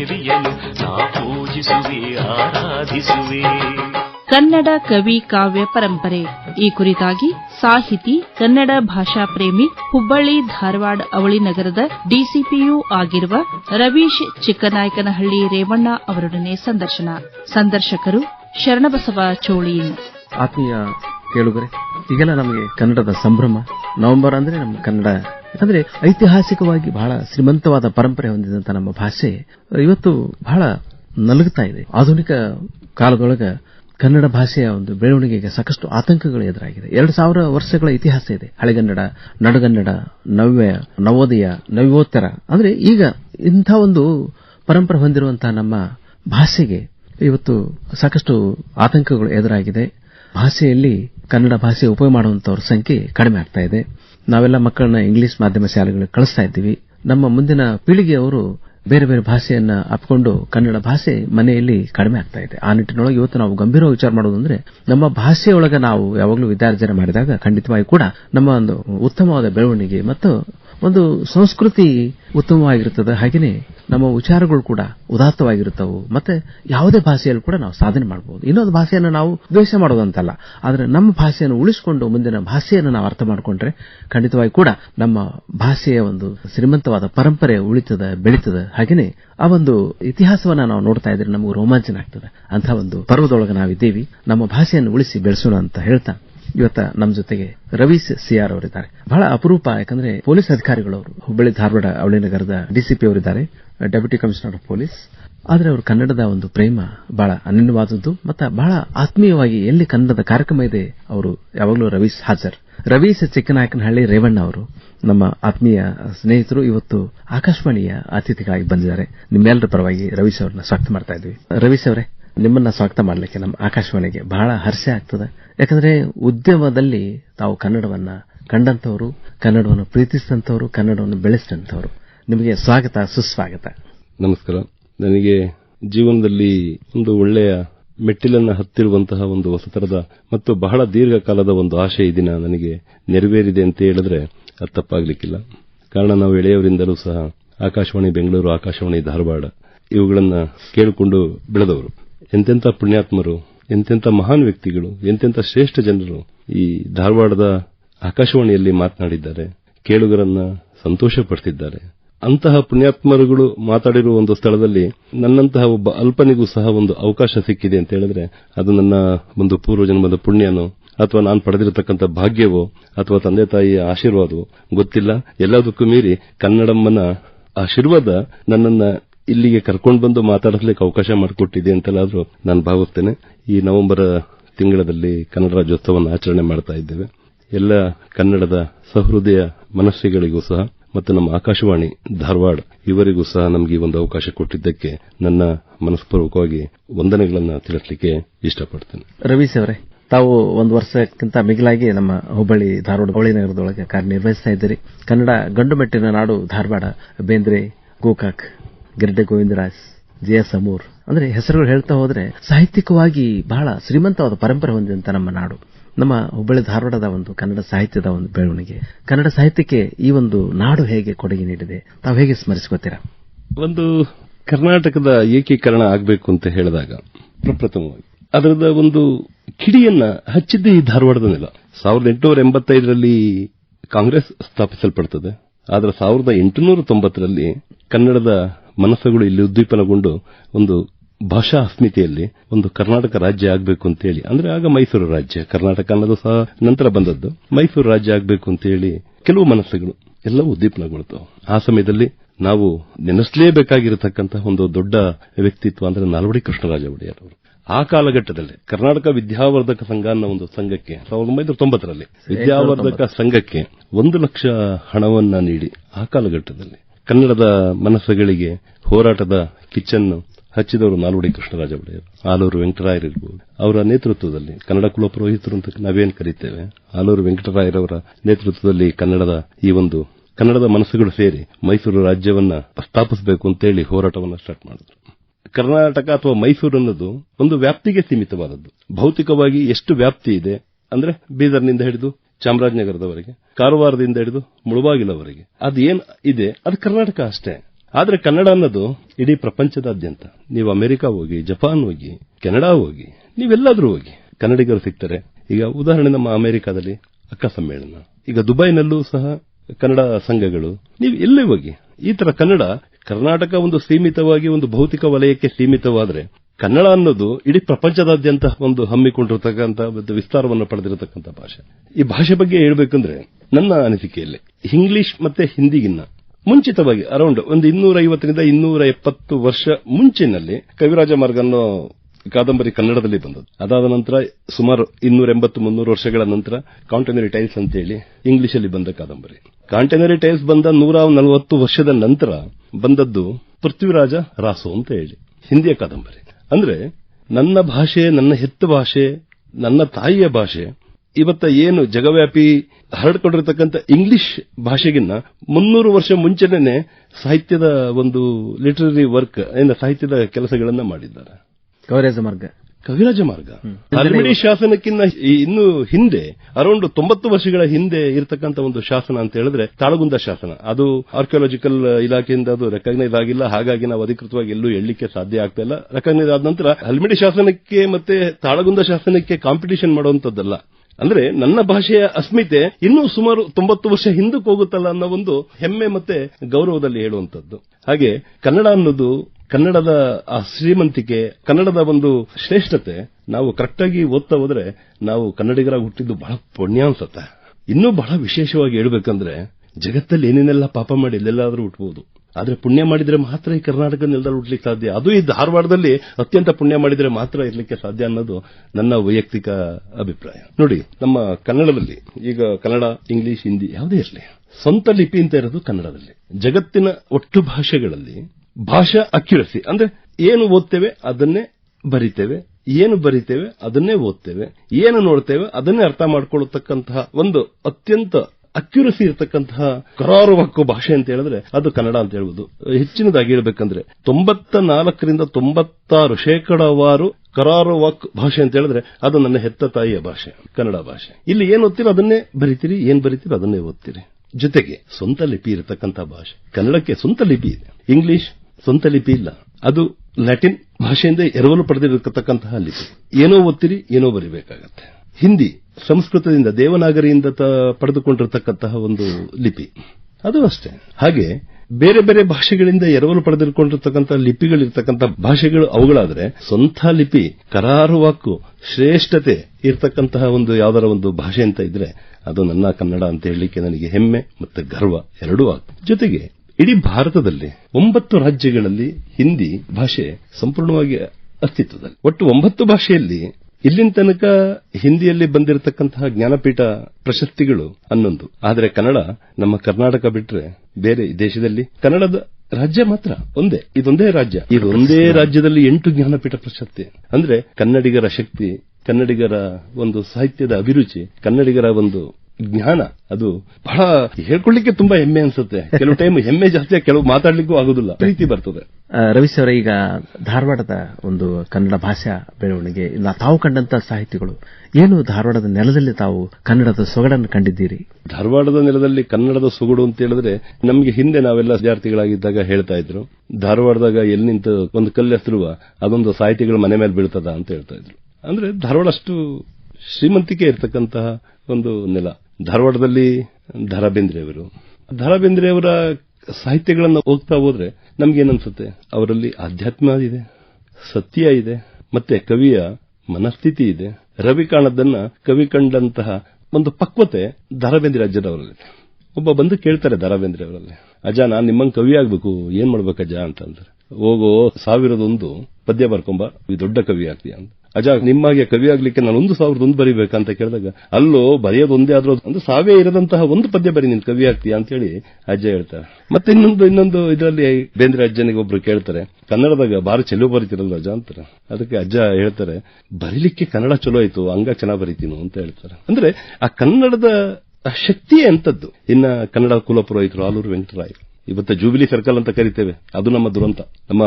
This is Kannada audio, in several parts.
ದೇವಿಯನು ನಾ ಪೂಜಿಸುವೆ ಆರಾಧಿಸುವೆ. ಕನ್ನಡ ಕವಿ ಕಾವ್ಯ ಪರಂಪರೆ. ಈ ಕುರಿತಾಗಿ ಸಾಹಿತಿ ಕನ್ನಡ ಭಾಷಾ ಪ್ರೇಮಿ ಹುಬ್ಬಳ್ಳಿ ಧಾರವಾಡ ಅವಳಿ ನಗರದ ಡಿಸಿಪಿಯು ಆಗಿರುವ ರವೀಶ್ ಚಿಕ್ಕನಾಯಕನಹಳ್ಳಿ ರೇವಣ್ಣ ಅವರೊಡನೆ ಸಂದರ್ಶನ. ಸಂದರ್ಶಕರು ಶರಣಬಸವ ಚೋಳಿಯನ್. ಆತ್ಮೀಯ ಕೇಳುಗರೆ ಈಗೆಲ್ಲ ನಮಗೆ ಕನ್ನಡದ ಸಂಭ್ರಮ. ನವೆಂಬರ್ ಅಂದ್ರೆ ನಮ್ಮ ಕನ್ನಡ ಯಾಕಂದ್ರೆ ಐತಿಹಾಸಿಕವಾಗಿ ಬಹಳ ಶ್ರೀಮಂತವಾದ ಪರಂಪರೆ ಹೊಂದಿದಂಥ ನಮ್ಮ ಭಾಷೆ, ಇವತ್ತು ಬಹಳ ನಲುಗುತ್ತಾ ಇದೆ. ಆಧುನಿಕ ಕಾಲದೊಳಗೆ ಕನ್ನಡ ಭಾಷೆಯ ಒಂದು ಬೆಳವಣಿಗೆಗೆ ಸಾಕಷ್ಟು ಆತಂಕಗಳು ಎದುರಾಗಿದೆ. ಎರಡು ಸಾವಿರ ವರ್ಷಗಳ ಇತಿಹಾಸ ಇದೆ. ಹಳೆಗನ್ನಡ, ನಡುಗನ್ನಡ, ನವ್ಯ, ನವೋದಯ, ನವ್ಯೋತ್ತರ. ಅಂದ್ರೆ ಈಗ ಇಂಥ ಒಂದು ಪರಂಪರೆ ಹೊಂದಿರುವಂತಹ ನಮ್ಮ ಭಾಷೆಗೆ ಇವತ್ತು ಸಾಕಷ್ಟು ಆತಂಕಗಳು ಎದುರಾಗಿದೆ. ಭಾಷೆಯಲ್ಲಿ ಕನ್ನಡ ಭಾಷೆ ಉಪಯೋಗ ಮಾಡುವಂತಹವರ ಸಂಖ್ಯೆ ಕಡಿಮೆ ಆಗ್ತಾ ಇದೆ. ನಾವೆಲ್ಲ ಮಕ್ಕಳನ್ನ ಇಂಗ್ಲಿಷ್ ಮಾಧ್ಯಮ ಶಾಲೆಗಳಿಗೆ ಕಳಿಸ್ತಾ ಇದ್ದೀವಿ. ನಮ್ಮ ಮುಂದಿನ ಪೀಳಿಗೆಯವರು ಬೇರೆ ಬೇರೆ ಭಾಷೆಯನ್ನ ಅಪ್ಕೊಂಡು ಕನ್ನಡ ಭಾಷೆ ಮನೆಯಲ್ಲಿ ಕಡಿಮೆ ಆಗ್ತಾ ಇದೆ. ಆ ನಿಟ್ಟಿನೊಳಗೆ ಇವತ್ತು ನಾವು ಗಂಭೀರ ವಿಚಾರ ಮಾಡೋದಂದ್ರೆ ನಮ್ಮ ಭಾಷೆಯೊಳಗೆ ನಾವು ಯಾವಾಗಲೂ ವಿದ್ಯಾರ್ಜನೆ ಮಾಡಿದಾಗ ಖಂಡಿತವಾಗಿ ಕೂಡ ನಮ್ಮ ಒಂದು ಉತ್ತಮವಾದ ಬೆಳವಣಿಗೆ ಮತ್ತು ಒಂದು ಸಂಸ್ಕೃತಿ ಉತ್ತಮವಾಗಿರುತ್ತದೆ. ಹಾಗೆಯೇ ನಮ್ಮ ವಿಚಾರಗಳು ಕೂಡ ಉದಾತ್ತವಾಗಿರುತ್ತವು. ಮತ್ತೆ ಯಾವುದೇ ಭಾಷೆಯಲ್ಲೂ ಕೂಡ ನಾವು ಸಾಧನೆ ಮಾಡಬಹುದು ಇನ್ನೊಂದು ಭಾಷೆಯನ್ನು ನಾವು ದ್ವೇಷ ಮಾಡುವುದಂತಲ್ಲ ಆದರೆ ನಮ್ಮ ಭಾಷೆಯನ್ನು ಉಳಿಸಿಕೊಂಡು ಮುಂದಿನ ಭಾಷೆಯನ್ನು ನಾವು ಅರ್ಥ ಮಾಡಿಕೊಂಡ್ರೆ ಖಂಡಿತವಾಗಿ ಕೂಡ ನಮ್ಮ ಭಾಷೆಯ ಒಂದು ಶ್ರೀಮಂತವಾದ ಪರಂಪರೆ ಉಳಿತದ, ಬೆಳೀತದ. ಹಾಗೆಯೇ ಆ ಒಂದು ಇತಿಹಾಸವನ್ನು ನಾವು ನೋಡ್ತಾ ಇದ್ರೆ ನಮಗೆ ರೋಮಾಂಚನ ಆಗ್ತದೆ. ಅಂತ ಒಂದು ಪರ್ವದೊಳಗೆ ನಾವಿದ್ದೀವಿ. ನಮ್ಮ ಭಾಷೆಯನ್ನು ಉಳಿಸಿ ಬೆಳೆಸೋಣ ಅಂತ ಹೇಳ್ತಾ ಇವತ್ತ ನಮ್ಮ ಜೊತೆಗೆ ರವೀಶ್ ಸಿಆರ್ ಅವರಿದ್ದಾರೆ. ಬಹಳ ಅಪರೂಪ, ಯಾಕಂದ್ರೆ ಪೊಲೀಸ್ ಅಧಿಕಾರಿಗಳವರು ಹುಬ್ಬಳ್ಳಿ ಧಾರವಾಡ ಅವಳಿ ನಗರದ ಡಿಸಿಪಿ ಅವರಿದ್ದಾರೆ, ಡೆಪ್ಯೂಟಿ ಕಮಿಷನರ್ ಆಫ್ ಪೊಲೀಸ್. ಆದರೆ ಅವರು ಕನ್ನಡದ ಒಂದು ಪ್ರೇಮ ಬಹಳ ಅನನ್ಯವಾದದ್ದು ಮತ್ತು ಬಹಳ ಆತ್ಮೀಯವಾಗಿ ಎಲ್ಲಿ ಕನ್ನಡದ ಕಾರ್ಯಕ್ರಮ ಇದೆ, ಅವರು ಯಾವಾಗಲೂ ರವೀಶ್ ಹಾಜರ್. ರವೀಶ್ ಚಿಕ್ಕನಾಯಕನಹಳ್ಳಿ ರೇವಣ್ಣ ಅವರು ನಮ್ಮ ಆತ್ಮೀಯ ಸ್ನೇಹಿತರು ಇವತ್ತು ಆಕಾಶವಾಣಿಯ ಅತಿಥಿಗಳಾಗಿ ಬಂದಿದ್ದಾರೆ. ನಿಮ್ಮೆಲ್ಲರ ಪರವಾಗಿ ರವೀಶ್ ಅವರನ್ನ ಸ್ವಾಗತ ಮಾಡ್ತಾ ಇದ್ವಿ. ರವೀಶ್ ಅವರೇ ನಿಮ್ಮನ್ನ ಸ್ವಾಗತ ಮಾಡಲಿಕ್ಕೆ ನಮ್ಮ ಆಕಾಶವಾಣಿಗೆ ಬಹಳ ಹರ್ಷ ಆಗ್ತದೆ. ಯಾಕಂದ್ರೆ ಉದ್ಯಮದಲ್ಲಿ ತಾವು ಕನ್ನಡವನ್ನ ಕಂಡಂತವರು ಕನ್ನಡವನ್ನು ಪ್ರೀತಿಸಿದಂಥವರು, ಕನ್ನಡವನ್ನು ಬೆಳೆಸಿದಂಥವರು. ನಿಮಗೆ ಸ್ವಾಗತ, ಸುಸ್ವಾಗತ. ನಮಸ್ಕಾರ. ನನಗೆ ಜೀವನದಲ್ಲಿ ಒಂದು ಒಳ್ಳೆಯ ಮೆಟ್ಟಿಲನ್ನು ಹತ್ತಿರುವಂತಹ ಒಂದು ಹೊಸತರದ ಮತ್ತು ಬಹಳ ದೀರ್ಘಕಾಲದ ಒಂದು ಆಶೆ ಈ ದಿನ ನನಗೆ ನೆರವೇರಿದೆ ಅಂತ ಹೇಳಿದ್ರೆ ಅದು ತಪ್ಪಾಗ್ಲಿಕ್ಕಿಲ್ಲ. ಕಾರಣ ನಾವು ಎಳೆಯವರಿಂದಲೂ ಸಹ ಆಕಾಶವಾಣಿ ಬೆಂಗಳೂರು, ಆಕಾಶವಾಣಿ ಧಾರವಾಡ ಇವುಗಳನ್ನು ಕೇಳಿಕೊಂಡು ಬೆಳೆದವರು. ಎಂತೆಂಥ ಪುಣ್ಯಾತ್ಮರು, ಎಂತೆಂಥ ಮಹಾನ್ ವ್ಯಕ್ತಿಗಳು, ಎಂತೆಂಥ ಶ್ರೇಷ್ಠ ಜನರು ಈ ಧಾರವಾಡದ ಆಕಾಶವಾಣಿಯಲ್ಲಿ ಮಾತನಾಡಿದ್ದಾರೆ, ಕೇಳುಗರನ್ನ ಸಂತೋಷಪಡಿಸಿದ್ದಾರೆ ಅಂತಹ ಪುಣ್ಯಾತ್ಮರುಗಳು ಮಾತಾಡಿರುವ ಒಂದು ಸ್ಥಳದಲ್ಲಿ ನನ್ನಂತಹ ಒಬ್ಬ ಅಲ್ಪನಿಗೂ ಸಹ ಒಂದು ಅವಕಾಶ ಸಿಕ್ಕಿದೆ ಅಂತ ಹೇಳಿದ್ರೆ, ಅದು ನನ್ನ ಒಂದು ಪೂರ್ವಜನ್ಮದ ಪುಣ್ಯನೋ, ಅಥವಾ ನಾನು ಪಡೆದಿರತಕ್ಕಂಥ ಭಾಗ್ಯವೋ, ಅಥವಾ ತಂದೆ ತಾಯಿಯ ಆಶೀರ್ವಾದವೋ, ಗೊತ್ತಿಲ್ಲ. ಎಲ್ಲದಕ್ಕೂ ಮೀರಿ ಕನ್ನಡಮ್ಮನ ಆಶೀರ್ವಾದ ನನ್ನನ್ನ ಇಲ್ಲಿಗೆ ಕರ್ಕೊಂಡು ಬಂದು ಮಾತಾಡಿಸ್ಲಿಕ್ಕೆ ಅವಕಾಶ ಮಾಡಿಕೊಟ್ಟಿದೆ ಅಂತಲಾದರೂ ನಾನು ಭಾವಿಸ್ತೇನೆ. ಈ ನವೆಂಬರ್ ತಿಂಗಳಲ್ಲಿ ಕನ್ನಡ ರಾಜ್ಯೋತ್ಸವವನ್ನು ಆಚರಣೆ ಮಾಡ್ತಾ ಇದ್ದೇವೆ. ಎಲ್ಲ ಕನ್ನಡದ ಸಹೃದಯ ಮನಸ್ಸಿಗಳಿಗೂ ಸಹ ಮತ್ತು ನಮ್ಮ ಆಕಾಶವಾಣಿ ಧಾರವಾಡ ಇವರಿಗೂ ಸಹ ನಮಗೆ ಒಂದು ಅವಕಾಶ ಕೊಟ್ಟಿದ್ದಕ್ಕೆ ನನ್ನ ಮನಸ್ಪೂರ್ವಕವಾಗಿ ವಂದನೆಗಳನ್ನು ತಿಳಿಸಲಿಕ್ಕೆ ಇಷ್ಟಪಡ್ತೇನೆ. ರವಿ ಅವರೇ ತಾವು ಒಂದು ವರ್ಷಕ್ಕಿಂತ ಮಿಗಿಲಾಗಿ ನಮ್ಮ ಹುಬ್ಬಳ್ಳಿ ಧಾರವಾಡ ಅವಳಿ ನಗರದೊಳಗೆ ಕಾರ್ಯನಿರ್ವಹಿಸ್ತಾ ಇದ್ದೀರಿ. ಕನ್ನಡ ಗಂಡು ಮೆಟ್ಟಿನ ನಾಡು ಧಾರವಾಡ, ಬೇಂದ್ರೆ, ಗೋಕಾಕ್. ಗಿರಿಡೆ ಗೋವಿಂದರಾಜ್ ಜೆ ಎಸ್ ಅಮೂರ್. ಅಂದ್ರೆ ಹೆಸರುಗಳು ಹೇಳ್ತಾ ಹೋದ್ರೆ ಸಾಹಿತ್ಯಿಕವಾಗಿ ಬಹಳ ಶ್ರೀಮಂತವಾದ ಪರಂಪರೆ ಹೊಂದಿದಂತ ನಮ್ಮ ನಾಡು. ನಮ್ಮ ಹುಬ್ಬಳ್ಳಿ ಧಾರವಾಡದ ಒಂದು ಕನ್ನಡ ಸಾಹಿತ್ಯದ ಒಂದು ಬೆಳವಣಿಗೆ. ಕನ್ನಡ ಸಾಹಿತ್ಯಕ್ಕೆ ಈ ಒಂದು ನಾಡು ಹೇಗೆ ಕೊಡುಗೆ ನೀಡಿದೆ? ತಾವು ಹೇಗೆ ಸ್ಮರಿಸ್ಕೋತೀರಾ? ಒಂದು ಕರ್ನಾಟಕದ ಏಕೀಕರಣ ಆಗಬೇಕು ಅಂತ ಹೇಳಿದಾಗ, ಪ್ರಪ್ರಥಮವಾಗಿ, ಅದರದ ಒಂದು ಕಿಡಿಯನ್ನ ಹಚ್ಚಿದ್ದೇ ಈ ಧಾರವಾಡದ ನೆಲ. ಸಾವಿರದ ಎಂಟುನೂರ ಎಂಬತ್ತೈದರಲ್ಲಿ ಕಾಂಗ್ರೆಸ್ ಸ್ಥಾಪಿಸಲ್ಪಡುತ್ತದೆ ಆದರೆ ಸಾವಿರದ ಎಂಟುನೂರ ತೊಂಬತ್ತರಲ್ಲಿ ಕನ್ನಡದ ಮನಸ್ಸುಗಳು ಇಲ್ಲಿ ಉದ್ದೀಪನಗೊಂಡು ಒಂದು ಭಾಷಾ ಅಸ್ಮಿತೆಯಲ್ಲಿ ಒಂದು ಕರ್ನಾಟಕ ರಾಜ್ಯ ಆಗಬೇಕು ಅಂತೇಳಿ, ಅಂದ್ರೆ ಆಗ ಮೈಸೂರು ರಾಜ್ಯ. ಕರ್ನಾಟಕ ಅನ್ನೋದು ಸಹ ನಂತರ ಬಂದದ್ದು. ಮೈಸೂರು ರಾಜ್ಯ ಆಗಬೇಕು ಅಂತೇಳಿ ಕೆಲವು ಮನಸ್ಸುಗಳು, ಎಲ್ಲವೂ ಉದ್ದೀಪನಗೊಳ್ತಾವೆ. ಆ ಸಮಯದಲ್ಲಿ ನಾವು ನೆನೆಸಲೇಬೇಕಾಗಿರತಕ್ಕಂತಹ ಒಂದು ದೊಡ್ಡ ವ್ಯಕ್ತಿತ್ವ ಅಂದ್ರೆ ನಾಲ್ವಡಿ ಕೃಷ್ಣರಾಜ ಒಡೆಯರ್ ಅವರು ಆ ಕಾಲಘಟ್ಟದಲ್ಲಿ ಕರ್ನಾಟಕ ವಿದ್ಯಾವರ್ಧಕ ಸಂಘ ಅನ್ನೋ ಒಂದು ಸಂಘಕ್ಕೆ, ಸಾವಿರದ ಒಂಬೈನೂರ ತೊಂಬತ್ತರಲ್ಲಿ ವಿದ್ಯಾವರ್ಧಕ ಸಂಘಕ್ಕೆ ಒಂದು ಲಕ್ಷ ಹಣವನ್ನ ನೀಡಿ ಆ ಕಾಲಘಟ್ಟದಲ್ಲಿ ಕನ್ನಡದ ಮನಸ್ಸುಗಳಿಗೆ ಹೋರಾಟದ ಕಿಚ್ಚನ್ನು ಹಚ್ಚಿದವರು ನಾಲ್ವಡಿ ಕೃಷ್ಣರಾಜ ಒಡೆಯರ್. ಆಲೂರು ವೆಂಕಟರಾಯರಿರ್ಬೋದು ಅವರ ನೇತೃತ್ವದಲ್ಲಿ ಕನ್ನಡ ಕುಲಪುರೋಹಿತರು ಅಂತ ನಾವೇನು ಕರೀತೇವೆ? ಆಲೂರು ವೆಂಕಟರಾಯರವರ ನೇತೃತ್ವದಲ್ಲಿ ಕನ್ನಡದ ಈ ಒಂದು ಕನ್ನಡದ ಮನಸ್ಸುಗಳು ಸೇರಿ ಮೈಸೂರು ರಾಜ್ಯವನ್ನ ಸ್ಥಾಪಿಸಬೇಕು ಅಂತೇಳಿ ಹೋರಾಟವನ್ನು ಸ್ಟಾರ್ಟ್ ಮಾಡಿದ್ರು. ಕರ್ನಾಟಕ ಅಥವಾ ಮೈಸೂರು ಅನ್ನೋದು ಒಂದು ವ್ಯಾಪ್ತಿಗೆ ಸೀಮಿತವಾದದ್ದು. ಭೌತಿಕವಾಗಿ ಎಷ್ಟು ವ್ಯಾಪ್ತಿ ಇದೆ ಅಂದ್ರೆ ಬೀದರ್ನಿಂದ ಹಿಡಿದು ಚಾಮರಾಜನಗರದವರೆಗೆ, ಕಾರವಾರದಿಂದ ಹಿಡಿದು ಮುಳಬಾಗಿಲವರೆಗೆ. ಅದೇನ್ ಇದೆ? ಅದು ಕರ್ನಾಟಕ ಅಷ್ಟೇ. ಆದರೆ ಕನ್ನಡ ಅನ್ನೋದು ಇಡೀ ಪ್ರಪಂಚದಾದ್ಯಂತ. ನೀವು ಅಮೆರಿಕ ಹೋಗಿ, ಜಪಾನ್ ಹೋಗಿ, ಕೆನಡಾ ಹೋಗಿ, ನೀವೆಲ್ಲಾದರೂ ಹೋಗಿ. ಕನ್ನಡಿಗರು ಸಿಗ್ತಾರೆ. ಈಗ ಉದಾಹರಣೆ ನಮ್ಮ ಅಮೆರಿಕಾದಲ್ಲಿ ಅಕ್ಕ ಸಮ್ಮೇಳನ. ಈಗ ದುಬೈನಲ್ಲೂ ಸಹ ಕನ್ನಡ ಸಂಘಗಳು. ನೀವು ಎಲ್ಲೇ ಹೋಗಿ. ಈ ತರ ಕನ್ನಡ ಕರ್ನಾಟಕ ಒಂದು ಸೀಮಿತವಾಗಿ, ಒಂದು ಭೌತಿಕ ವಲಯಕ್ಕೆ ಸೀಮಿತವಾದ್ರೆ ಕನ್ನಡ ಅನ್ನೋದು ಇಡೀ ಪ್ರಪಂಚದಾದ್ಯಂತ ಒಂದು ಹಮ್ಮಿಕೊಂಡಿರತಕ್ಕಂಥ ಒಂದು ವಿಸ್ತಾರವನ್ನು ಪಡೆದಿರತಕ್ಕಂಥ ಭಾಷೆ. ಈ ಭಾಷೆ ಬಗ್ಗೆ ಹೇಳಬೇಕಂದ್ರೆ ನನ್ನ ಅನಿಸಿಕೆಯಲ್ಲಿ ಇಂಗ್ಲಿಷ್ ಮತ್ತೆ ಹಿಂದಿಗಿನ್ನ ಮುಂಚಿತವಾಗಿ ಅರೌಂಡ್ ಒಂದು ಇನ್ನೂರ ಐವತ್ತರಿಂದ ಇನ್ನೂರ ಎಪ್ಪತ್ತು ವರ್ಷ ಮುಂಚಿನಲ್ಲಿ ಕವಿರಾಜ ಮಾರ್ಗ ಅನ್ನೋ ಕಾದಂಬರಿ ಕನ್ನಡದಲ್ಲಿ ಬಂದದ್ದು. ಅದಾದ ನಂತರ ಸುಮಾರು ಇನ್ನೂರ ಎಂಬತ್ತು ಮುನ್ನೂರು ವರ್ಷಗಳ ನಂತರ ಕಾಂಟೆನರಿ ಟೈಲ್ಸ್ ಅಂತೇಳಿ ಇಂಗ್ಲಿಷಲ್ಲಿ ಬಂದ ಕಾದಂಬರಿ. ಕಾಂಟೆನರಿ ಟೈಲ್ಸ್ ಬಂದ ನೂರ ನಲವತ್ತು ವರ್ಷದ ನಂತರ ಬಂದದ್ದು ಪೃಥ್ವಿರಾಜ ರಾಸು ಅಂತ ಹೇಳಿ. ಹಿಂದಿಯ ಕಾದಂಬರಿ. ಅಂದ್ರೆ ನನ್ನ ಭಾಷೆ, ನನ್ನ ಹೆತ್ತ ಭಾಷೆ, ನನ್ನ ತಾಯಿಯ ಭಾಷೆ. ಇವತ್ತ ಏನು ಜಗವ್ಯಾಪಿ ಹರಡ್ಕೊಂಡಿರತಕ್ಕಂಥ ಇಂಗ್ಲಿಷ್ ಭಾಷೆಗಿನ್ನ ಮುನ್ನೂರು ವರ್ಷ ಮುಂಚೆನೇ ಸಾಹಿತ್ಯದ ಒಂದು ಲಿಟರರಿ ವರ್ಕ್ ಸಾಹಿತ್ಯದ ಕೆಲಸಗಳನ್ನು ಮಾಡಿದ್ದಾರೆ. ಕವರೇಜ ಮಾರ್ಗ ಕವಿರಾಜ ಮಾರ್ಗ. ಹಲ್ಮಿಡಿ ಶಾಸನಕ್ಕಿಂತ ಇನ್ನು ಹಿಂದೆ ಅರೌಂಡ್ ತೊಂಬತ್ತು ವರ್ಷಗಳ ಹಿಂದೆ ಇರತಕ್ಕಂತ ಒಂದು ಶಾಸನ ಅಂತ ಹೇಳಿದ್ರೆ ತಾಳಗುಂದ ಶಾಸನ. ಅದು ಆರ್ಕಿಯಾಲಜಿಕಲ್ ಇಲಾಖೆಯಿಂದ ಅದು ರೆಕಗ್ನೈಸ್ ಆಗಿಲ್ಲ ಹಾಗಾಗಿ ನಾವು ಅಧಿಕೃತವಾಗಿ ಎಲ್ಲೂ ಹೇಳಲಿಕ್ಕೆ ಸಾಧ್ಯ ಆಗ್ತಾ ಇಲ್ಲ. ರೆಕಗ್ನೈಸ್ ಆದ ನಂತರ ಹಲ್ಮಿಡಿ ಶಾಸನಕ್ಕೆ ಮತ್ತೆ ತಾಳಗುಂದ ಶಾಸನಕ್ಕೆ ಕಾಂಪಿಟಿಷನ್ ಮಾಡುವಂತದ್ದಲ್ಲ ಅಂದ್ರೆ ನನ್ನ ಭಾಷೆಯ ಅಸ್ಮಿತೆ ಇನ್ನೂ ಸುಮಾರು ತೊಂಬತ್ತು ವರ್ಷ ಹಿಂದಕ್ಕೆ ಹೋಗುತ್ತಲ್ಲ ಅನ್ನೋ ಒಂದು ಹೆಮ್ಮೆ ಮತ್ತೆ ಗೌರವದಲ್ಲಿ ಹೇಳುವಂತದ್ದು ಹಾಗೆ ಕನ್ನಡ ಅನ್ನೋದು ಕನ್ನಡದ ಆ ಶ್ರೀಮಂತಿಕೆ, ಕನ್ನಡದ ಒಂದು ಶ್ರೇಷ್ಠತೆ, ನಾವು ಕರೆಕ್ಟಾಗಿ ಓದ್ತಾ ಹೋದ್ರೆ ನಾವು ಕನ್ನಡಿಗರಾಗಿ ಹುಟ್ಟಿದ್ದು ಬಹಳ ಪುಣ್ಯ ಅನ್ಸುತ್ತೆ. ಇನ್ನೂ ಬಹಳ ವಿಶೇಷವಾಗಿ ಹೇಳ್ಬೇಕಂದ್ರೆ, ಜಗತ್ತಲ್ಲಿ ಏನೇನೆಲ್ಲ ಪಾಪ ಮಾಡಿ ಎಲ್ಲೆಲ್ಲಾದರೂ ಹುಟ್ಟಬಹುದು ಆದ್ರೆ ಪುಣ್ಯ ಮಾಡಿದ್ರೆ ಮಾತ್ರ ಈ ಕರ್ನಾಟಕ ನೆಲದಲ್ಲಿ ಹುಟ್ಟಲಿಕ್ಕೆ ಸಾಧ್ಯ. ಅದು ಈ ಧಾರವಾಡದಲ್ಲಿ ಅತ್ಯಂತ ಪುಣ್ಯ ಮಾಡಿದ್ರೆ ಮಾತ್ರ ಇರಲಿಕ್ಕೆ ಸಾಧ್ಯ ಅನ್ನೋದು ನನ್ನ ವೈಯಕ್ತಿಕ ಅಭಿಪ್ರಾಯ. ನೋಡಿ, ನಮ್ಮ ಕನ್ನಡದಲ್ಲಿ, ಈಗ ಕನ್ನಡ, ಇಂಗ್ಲಿಷ್, ಹಿಂದಿ ಯಾವುದೇ ಇರಲಿ, ಸ್ವಂತ ಲಿಪಿ ಅಂತ ಇರೋದು ಕನ್ನಡದಲ್ಲಿ. ಜಗತ್ತಿನ ಒಟ್ಟು ಭಾಷೆಗಳಲ್ಲಿ ಭಾಷಾ ಅಕ್ಯುರಸಿ, ಅಂದ್ರೆ ಏನು ಓದ್ತೇವೆ ಅದನ್ನೇ ಬರಿತೇವೆ, ಏನು ಬರಿತೇವೆ ಅದನ್ನೇ ಓದ್ತೇವೆ, ಏನು ನೋಡ್ತೇವೆ ಅದನ್ನೇ ಅರ್ಥ ಮಾಡಿಕೊಳ್ಳತಕ್ಕಂತಹ ಒಂದು ಅತ್ಯಂತ ಅಕ್ಯುರಸಿ ಇರತಕ್ಕಂತಹ ಕರಾರುವಾಕ್ಕು ಭಾಷೆ ಅಂತ ಹೇಳಿದ್ರೆ ಅದು ಕನ್ನಡ ಅಂತ ಹೇಳ್ಬೋದು. ಹೆಚ್ಚಿನದಾಗಿ ಹೇಳ್ಬೇಕಂದ್ರೆ ತೊಂಬತ್ತ ನಾಲ್ಕರಿಂದ ತೊಂಬತ್ತಾರು ಶೇಕಡಾವಾರು ಕರಾರುವಾಕ್ ಭಾಷೆ ಅಂತ ಹೇಳಿದ್ರೆ ಅದು ನನ್ನ ಹೆತ್ತ ತಾಯಿಯ ಭಾಷೆ, ಕನ್ನಡ ಭಾಷೆ. ಇಲ್ಲಿ ಏನ್ ಓದ್ತೀರಿ ಅದನ್ನೇ ಬರಿತೀರಿ, ಏನ್ ಬರಿತೀರಿ ಅದನ್ನೇ ಓದ್ತೀರಿ. ಜೊತೆಗೆ ಸ್ವಂತ ಲಿಪಿ ಇರತಕ್ಕಂಥ ಭಾಷೆ, ಕನ್ನಡಕ್ಕೆ ಸ್ವಂತ ಲಿಪಿ ಇದೆ. ಇಂಗ್ಲಿಷ್ ಸ್ವಂತ ಲಿಪಿ ಇಲ್ಲ. ಅದು ಲ್ಯಾಟಿನ್ ಭಾಷೆಯಿಂದ ಎರವಲು ಪಡೆದಿರತಕ್ಕಂತಹ ಲಿಪಿ. ಏನೋ ಓದ್ತೀರಿ ಏನೋ ಬರಿಬೇಕಾಗತ್ತೆ. ಹಿಂದಿ, ಸಂಸ್ಕೃತದಿಂದ ದೇವನಾಗರಿಯಿಂದ ಪಡೆದುಕೊಂಡಿರತಕ್ಕಂತಹ ಒಂದು ಲಿಪಿ. ಅದು ಅಷ್ಟೇ. ಹಾಗೆ ಬೇರೆ ಬೇರೆ ಭಾಷೆಗಳಿಂದ ಎರವಲು ಪಡೆದಿರ್ಕೊಂಡಿರ್ತಕ್ಕಂಥ ಲಿಪಿಗಳಿರ್ತಕ್ಕಂಥ ಭಾಷೆಗಳು ಅವುಗಳಾದರೆ ಸ್ವಂತ ಲಿಪಿ ಕರಾರುವಾಕು ಶ್ರೇಷ್ಠತೆ ಇರತಕ್ಕಂತಹ ಒಂದು ಯಾವ್ದಾರ ಒಂದು ಭಾಷೆ ಅಂತ ಇದ್ರೆ ಅದು ನನ್ನ ಕನ್ನಡ ಅಂತ ಹೇಳಲಿಕ್ಕೆ ನನಗೆ ಹೆಮ್ಮೆ ಮತ್ತು ಗರ್ವ ಎರಡೂ ಆಗ್ತದೆ. ಜೊತೆಗೆ ಇಡೀ ಭಾರತದಲ್ಲಿ ಒಂಬತ್ತು ರಾಜ್ಯಗಳಲ್ಲಿ ಹಿಂದಿ ಭಾಷೆ ಸಂಪೂರ್ಣವಾಗಿ ಅಸ್ತಿತ್ವದಲ್ಲಿ. ಒಟ್ಟು ಒಂಬತ್ತು ಭಾಷೆಯಲ್ಲಿ ಇಲ್ಲಿನ ತನಕ ಹಿಂದಿಯಲ್ಲಿ ಬಂದಿರತಕ್ಕಂತಹ ಜ್ಞಾನಪೀಠ ಪ್ರಶಸ್ತಿಗಳು ಹನ್ನೊಂದು. ಆದರೆ ಕನ್ನಡ ನಮ್ಮ ಕರ್ನಾಟಕ ಬಿಟ್ರೆ ಬೇರೆ ದೇಶದಲ್ಲಿ ಕನ್ನಡದ ರಾಜ್ಯ ಮಾತ್ರ ಒಂದೇ. ಇದೊಂದೇ ರಾಜ್ಯ. ಇದೊಂದೇ ರಾಜ್ಯದಲ್ಲಿ ಎಂಟು ಜ್ಞಾನಪೀಠ ಪ್ರಶಸ್ತಿ. ಅಂದ್ರೆ ಕನ್ನಡಿಗರ ಶಕ್ತಿ ಕನ್ನಡಿಗರ ಒಂದು ಸಾಹಿತ್ಯದ ಅಭಿರುಚಿ ಕನ್ನಡಿಗರ ಒಂದು ಜ್ಞಾನ ಅದು ಬಹಳ ಹೇಳ್ಕೊಳ್ಳಿಕ್ಕೆ ತುಂಬಾ ಹೆಮ್ಮೆ ಅನ್ಸುತ್ತೆ. ಕೆಲವು ಟೈಮ್ ಹೆಮ್ಮೆ ಜಾಸ್ತಿ ಕೆಲವು ಮಾತಾಡ್ಲಿಕ್ಕೂ ಆಗುದಿಲ್ಲ. ಪ್ರೀತಿ ಬರ್ತದೆ. ರವಿ ಸರ್ ಈಗ ಧಾರವಾಡದ ಒಂದು ಕನ್ನಡ ಭಾಷಾ ಬೆಳವಣಿಗೆ ಇಲ್ಲ ತಾವು ಕಂಡಂತ ಸಾಹಿತಿಗಳು ಏನು ಧಾರವಾಡದ ನೆಲದಲ್ಲಿ ತಾವು ಕನ್ನಡದ ಸೊಗಡನ್ನು ಕಂಡಿದ್ದೀರಿ? ಧಾರವಾಡದ ನೆಲದಲ್ಲಿ ಕನ್ನಡದ ಸೊಗಡು ಅಂತ ಹೇಳಿದ್ರೆ ನಮಗೆ ಹಿಂದೆ ನಾವೆಲ್ಲ ವಿದ್ಯಾರ್ಥಿಗಳಾಗಿದ್ದಾಗ ಹೇಳ್ತಾ ಇದ್ರು. ಧಾರವಾಡದಾಗ ಎಲ್ಲಿ ನಿಂತ ಒಂದು ಕಲ್ಲು ಹೆಸರುವ ಅದೊಂದು ಸಾಹಿತಿಗಳ ಮನೆ ಮೇಲೆ ಬೀಳ್ತದ ಅಂತ ಹೇಳ್ತಾ ಇದ್ರು. ಅಂದ್ರೆ ಧಾರವಾಡ ಅಷ್ಟು ಶ್ರೀಮಂತಿಕೆ ಇರತಕ್ಕಂತಹ ಒಂದು ನೆಲ. ಧಾರವಾಡದಲ್ಲಿ ಧರಾ ಬೇಂದ್ರೆಯವರು ಸಾಹಿತ್ಯಗಳನ್ನು ಓದ್ತಾ ಹೋದ್ರೆ ನಮ್ಗೇನನ್ಸುತ್ತೆ? ಅವರಲ್ಲಿ ಆಧ್ಯಾತ್ಮ ಇದೆ, ಸತ್ಯ ಇದೆ, ಮತ್ತೆ ಕವಿಯ ಮನಸ್ಥಿತಿ ಇದೆ. ರವಿ ಕಾಣದನ್ನ ಕವಿ ಕಂಡಂತಹ ಒಂದು ಪಕ್ವತೆ ಧಾರಾಬೇಂದ್ರೆ ಅಜ್ಜನವರಲ್ಲಿ ಒಬ್ಬ ಬಂದು ಕೇಳ್ತಾರೆ ಧಾರಾಬೇಂದ್ರೆ ಅವರಲ್ಲಿ ಅಜ್ಜ, ನಾನು ನಿಮ್ಮಂಗ್ ಕವಿ ಆಗ್ಬೇಕು, ಏನ್ ಮಾಡ್ಬೇಕಜ್ಜ ಅಂತಂದ್ರೆ, ಹೋಗೋ ಸಾವಿರದೊಂದು ಪದ್ಯ ಬರ್ಕೊಂಬ ದೊಡ್ಡ ಕವಿ ಆಗ್ತೀಯ? ಅಂತ. ಅಜ, ನಿಮ್ಮಾಗೆ ಕವಿ ಆಗ್ಲಿಕ್ಕೆ ನಾನು ಒಂದು ಸಾವಿರದ ಒಂದು ಬರಿಬೇಕಂತ ಕೇಳಿದಾಗ, ಅಲ್ಲೋ ಬರೆಯೋದೊಂದೇ ಆದ್ರೂ ಒಂದು ಸಾವೇ ಇರದಂತಹ ಒಂದು ಪದ್ಯ ಬರಿ ನೀನು ಕವಿ ಆಗ್ತೀಯಾ ಅಂತ ಹೇಳಿ ಅಜ್ಜ ಹೇಳ್ತಾರೆ. ಮತ್ತೆ ಇನ್ನೊಂದು ಇನ್ನೊಂದು ಇದರಲ್ಲಿ ಬೇಂದ್ರೆ ಅಜ್ಜನಿಗೆ ಒಬ್ರು ಕೇಳ್ತಾರೆ, ಕನ್ನಡದಾಗ ಬಾರಿ ಚೆಲುವು ಬರೀತಿರಲ್ಲ ಅಜ್ಜ ಅಂತಾರೆ ಅದಕ್ಕೆ ಅಜ್ಜ ಹೇಳ್ತಾರೆ, ಬರೀಲಿಕ್ಕೆ ಕನ್ನಡ ಚಲೋ ಆಯ್ತು, ಹಂಗ ಚೆನ್ನಾಗಿ ಬರೀತೀನು ಅಂತ ಹೇಳ್ತಾರೆ. ಅಂದ್ರೆ ಆ ಕನ್ನಡದ ಶಕ್ತಿ ಅಂತದ್ದು ಇನ್ನ ಕನ್ನಡ ಕುಲಪುರೋಹಿತರು ಆಲೂರು ವೆಂಕಟರಾಯ್ ಇವತ್ತು ಜೂಬಿಲಿ ಸರ್ಕಲ್ ಅಂತ ಕರಿತೇವೆ, ಅದು ನಮ್ಮ ದುರಂತ. ನಮ್ಮ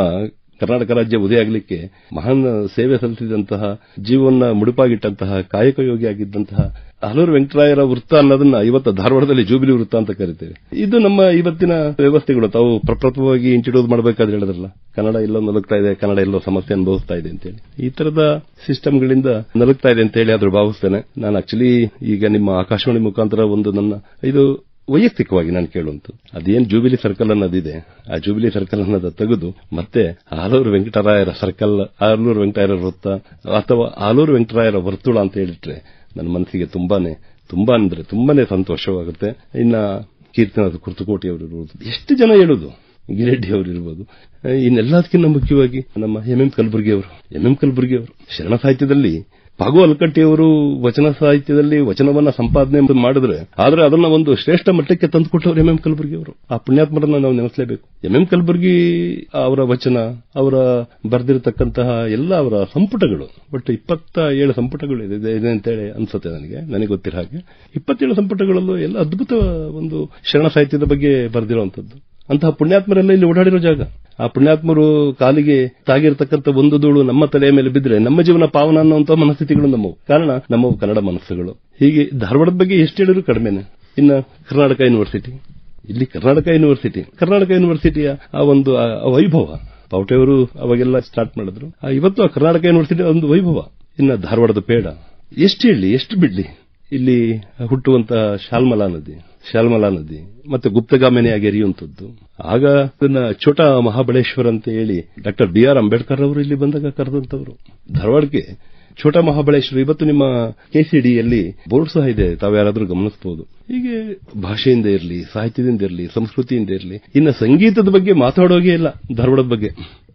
ಕರ್ನಾಟಕ ರಾಜ್ಯ ಉದಯ ಆಗಲಿಕ್ಕೆ ಮಹಾನ್ ಸೇವೆ ಸಲ್ಲಿಸಿದಂತಹ ಜೀವನ ಮುಡುಪಾಗಿಟ್ಟಂತಹ, ಕಾಯಕ ಯೋಗಿ ಆಗಿದ್ದಂತಹ ಹಲವರು ವೆಂಕಟರಾಯರ ವೃತ್ತ ಅನ್ನೋದನ್ನ ಇವತ್ತು ಧಾರವಾಡದಲ್ಲಿ ಜೂಬಿಲಿ ವೃತ್ತ ಅಂತ ಕರಿತೇವೆ. ಇದು ನಮ್ಮ ಇವತ್ತಿನ ವ್ಯವಸ್ಥೆಗಳು. ತಾವು ಪ್ರಪ್ರಥಮವಾಗಿ ಇಂಟ್ರೊಡ್ಯೂಸ್ ಮಾಡಬೇಕಾದ್ರೆ ಹೇಳಿದ್ರಲ್ಲ, ಕನ್ನಡ ಎಲ್ಲೋ ನಲುಗ್ತಾ ಇದೆ, ಕನ್ನಡ ಎಲ್ಲೋ ಸಮಸ್ಯೆ ಅನುಭವಿಸ್ತಾ ಇದೆ ಅಂತೇಳಿ. ಈ ತರದ ಸಿಸ್ಟಮ್ಗಳಿಂದ ನಲುಗ್ತಾ ಇದೆ ಅಂತ ಹೇಳಿ ಆದ್ರೂ ಭಾವಿಸ್ತೇನೆ. ನಾನು ಆಕ್ಚುಲಿ ಈಗ ನಿಮ್ಮ ಆಕಾಶವಾಣಿ ಮುಖಾಂತರ ಒಂದು ನನ್ನ, ಇದು ವೈಯಕ್ತಿಕವಾಗಿ ನಾನು ಕೇಳುವಂತು. ಅದೇನು ಜೂಬಿಲಿ ಸರ್ಕಲ್ ಅನ್ನೋದಿದೆ, ಆ ಜೂಬಿಲಿ ಸರ್ಕಲ್ ಅನ್ನೋದ ತೆಗೆದು ಮತ್ತೆ ಆಲೂರು ವೆಂಕಟರಾಯರ ಸರ್ಕಲ್ ಆಲೂರು ವೆಂಕಟರಾಯರ ವೃತ್ತ, ಅಥವಾ ಆಲೂರು ವೆಂಕಟರಾಯರ ವರ್ತುಳ ಅಂತ ಹೇಳಿಟ್ರೆ ನನ್ನ ಮನಸ್ಸಿಗೆ ತುಂಬಾನೇ, ತುಂಬಾ ಅಂದ್ರೆ ತುಂಬಾನೇ ಸಂತೋಷವಾಗುತ್ತೆ. ಇನ್ನ ಕೀರ್ತನಾಥ ಕುರ್ತಕೋಟಿ ಅವರು ಇರ್ಬೋದು, ಎಷ್ಟು ಜನ ಹೇಳುದು? ಗಿರೆಡ್ಡಿ ಅವರು ಇರ್ಬೋದು, ಇನ್ನೆಲ್ಲದಕ್ಕಿಂತ ಮುಖ್ಯವಾಗಿ ನಮ್ಮ ಎಂ ಎಂ ಕಲಬುರ್ಗಿ ಅವರು ಎಂ ಎಂ ಕಲಬುರ್ಗಿ ಅವರು ಶರಣ ಸಾಹಿತ್ಯದಲ್ಲಿ ಪಾಗು ಅಲ್ಕಟ್ಟಿಯವರು ವಚನ ಸಾಹಿತ್ಯದಲ್ಲಿ ವಚನವನ್ನ ಸಂಪಾದನೆ ಮಾಡಿದ್ರೆ, ಆದ್ರೆ ಅದನ್ನ ಒಂದು ಶ್ರೇಷ್ಠ ಮಟ್ಟಕ್ಕೆ ತಂದುಕೊಟ್ಟವರು ಎಂ ಎಂ ಕಲಬುರ್ಗಿ ಅವರು. ಆ ಪುಣ್ಯಾತ್ಮರನ್ನ ನಾವು ನೆನೆಸಲೇಬೇಕು. ಎಂ ಎಂ ಕಲಬುರ್ಗಿ ಅವರ ವಚನ, ಅವರ ಬರೆದಿರತಕ್ಕಂತಹ ಎಲ್ಲ ಅವರ ಸಂಪುಟಗಳು, ಒಟ್ಟು ಇಪ್ಪತ್ತ ಏಳು ಸಂಪುಟಗಳು ಇದೆ ಇದೆ ಅಂತೇಳಿ ಅನ್ಸುತ್ತೆ ನನಗೆ ನನಗೆ ಗೊತ್ತಿರೋ ಹಾಗೆ. ಇಪ್ಪತ್ತೇಳು ಸಂಪುಟಗಳಲ್ಲೂ ಎಲ್ಲ ಅದ್ಭುತ ಒಂದು ಶರಣ ಸಾಹಿತ್ಯದ ಬಗ್ಗೆ ಬರೆದಿರುವಂತದ್ದು ಅಂತಹ ಪುಣ್ಯಾತ್ಮರೆಲ್ಲ ಇಲ್ಲಿ ಓಡಾಡಿರೋ ಜಾಗ. ಆ ಪುಣ್ಯಾತ್ಮರು ಕಾಲಿಗೆ ತಾಗಿರ್ತಕ್ಕಂಥ ಒಂದು ಧೂಳು ನಮ್ಮ ತಲೆಯ ಮೇಲೆ ಬಿದ್ದರೆ ನಮ್ಮ ಜೀವನ ಪಾವನ ಅನ್ನುವಂತಹ ಮನಸ್ಥಿತಿಗಳು ನಮ್ಮವು. ಕಾರಣ ನಮ್ಮವು ಕನ್ನಡ ಮನಸ್ಸುಗಳು. ಹೀಗೆ ಧಾರವಾಡದ ಬಗ್ಗೆ ಎಷ್ಟು ಹೇಳಿದ್ರು ಕಡಿಮೆನೆ. ಇನ್ನು ಕರ್ನಾಟಕ ಯೂನಿವರ್ಸಿಟಿ. ಇಲ್ಲಿ ಕರ್ನಾಟಕ ಯೂನಿವರ್ಸಿಟಿ. ಕರ್ನಾಟಕ ಯೂನಿವರ್ಸಿಟಿಯ ಆ ಒಂದು ವೈಭವ. ಪಾವಟೆಯವರು ಅವಾಗೆಲ್ಲ ಸ್ಟಾರ್ಟ್ ಮಾಡಿದ್ರು. ಇವತ್ತು ಆ ಕರ್ನಾಟಕ ಯೂನಿವರ್ಸಿಟಿ ಒಂದು ವೈಭವ. ಇನ್ನು ಧಾರವಾಡದ ಪೇಡ. ಎಷ್ಟು ಹೇಳಿ, ಎಷ್ಟು ಬಿಡ್ಲಿ? ಇಲ್ಲಿ ಹುಟ್ಟುವಂತಹ ಶಾಲ್ಮಲಾ ನದಿ. ಶಾಲ್ಮಲಾ ನದಿ ಮತ್ತೆ ಗುಪ್ತಗಾಮಿನಿಯಾಗಿ ಎರಿಯುವಂಥದ್ದು. ಆಗ ಅದನ್ನ ಛೋಟ ಮಹಾಬಳೇಶ್ವರ ಅಂತ ಹೇಳಿ ಡಾಕ್ಟರ್ ಬಿ ಆರ್ ಅಂಬೇಡ್ಕರ್ ಅವರು ಇಲ್ಲಿ ಬಂದಾಗ ಕರೆದಂತವರು ಧಾರವಾಡಕ್ಕೆ ಛೋಟ ಮಹಾಬಳೇಶ್ವರ ಇವತ್ತು ನಿಮ್ಮ ಕೆಸಿಡಿಯಲ್ಲಿ ಬೋರ್ಡ್ ಸಹ ಇದೆ ತಾವು ಯಾರಾದ್ರೂ ಗಮನಿಸಬಹುದು ಹೀಗೆ ಭಾಷೆಯಿಂದ ಇರಲಿ ಸಾಹಿತ್ಯದಿಂದ ಇರಲಿ ಸಂಸ್ಕೃತಿಯಿಂದ ಇರಲಿ ಇನ್ನು ಸಂಗೀತದ ಬಗ್ಗೆ ಮಾತಾಡೋಗೆ ಇಲ್ಲ ಧಾರವಾಡದ ಬಗ್ಗೆ.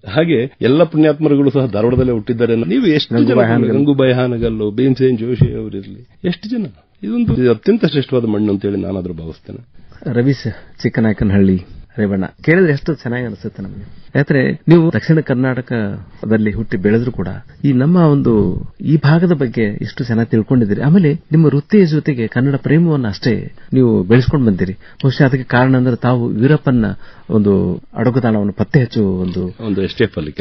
ಹಾಗೆ ಎಲ್ಲ ಪುಣ್ಯಾತ್ಮರುಗಳು ಸಹ ಧಾರವಾಡದಲ್ಲೇ ಹುಟ್ಟಿದ್ದಾರೆ ನೀವು ಎಷ್ಟು ಜನ ಗಂಗೂಬಾಯಿ ಹಾನಗಲ್ಲು ಭೀಮಸೇನ್ ಜೋಶಿ ಅವರಿರಲಿ ಎಷ್ಟು ಜನ? ಇದೊಂದು ಅತ್ಯಂತ ಶ್ರೇಷ್ಠವಾದ ಮಣ್ಣು ಅಂತೇಳಿ ನಾನಾದರೂ ಭಾವಿಸ್ತೇನೆ. ರವೀಶ್ ಚಿಕ್ಕನಾಯಕನಹಳ್ಳಿ. ರೇವಣ್ಣ ಕೇಳಿದ್ರೆ ಎಷ್ಟು ಚೆನ್ನಾಗಿ ಅನಿಸುತ್ತೆ ನಮಗೆ. ಯಾಕಂದ್ರೆ ನೀವು ದಕ್ಷಿಣ ಕರ್ನಾಟಕದಲ್ಲಿ ಹುಟ್ಟಿ ಬೆಳೆದ್ರು ಕೂಡ ಈ ನಮ್ಮ ಒಂದು ಈ ಭಾಗದ ಬಗ್ಗೆ ಎಷ್ಟು ಚೆನ್ನಾಗಿ ತಿಳ್ಕೊಂಡಿದ್ದೀರಿ. ಆಮೇಲೆ ನಿಮ್ಮ ವೃತ್ತಿಯ ಜೊತೆಗೆ ಕನ್ನಡ ಪ್ರೇಮವನ್ನು ಅಷ್ಟೇ ನೀವು ಬೆಳೆಸ್ಕೊಂಡು ಬಂದಿರಿ. ಬಹುಶಃ ಅದಕ್ಕೆ ಕಾರಣ ಅಂದ್ರೆ ತಾವು ವೀರಪ್ಪನ ಒಂದು ಅಡಗುತಾಣವನ್ನು ಪತ್ತೆ ಹಚ್ಚುವ ಒಂದು ಒಂದು ಅಲ್ಲಿ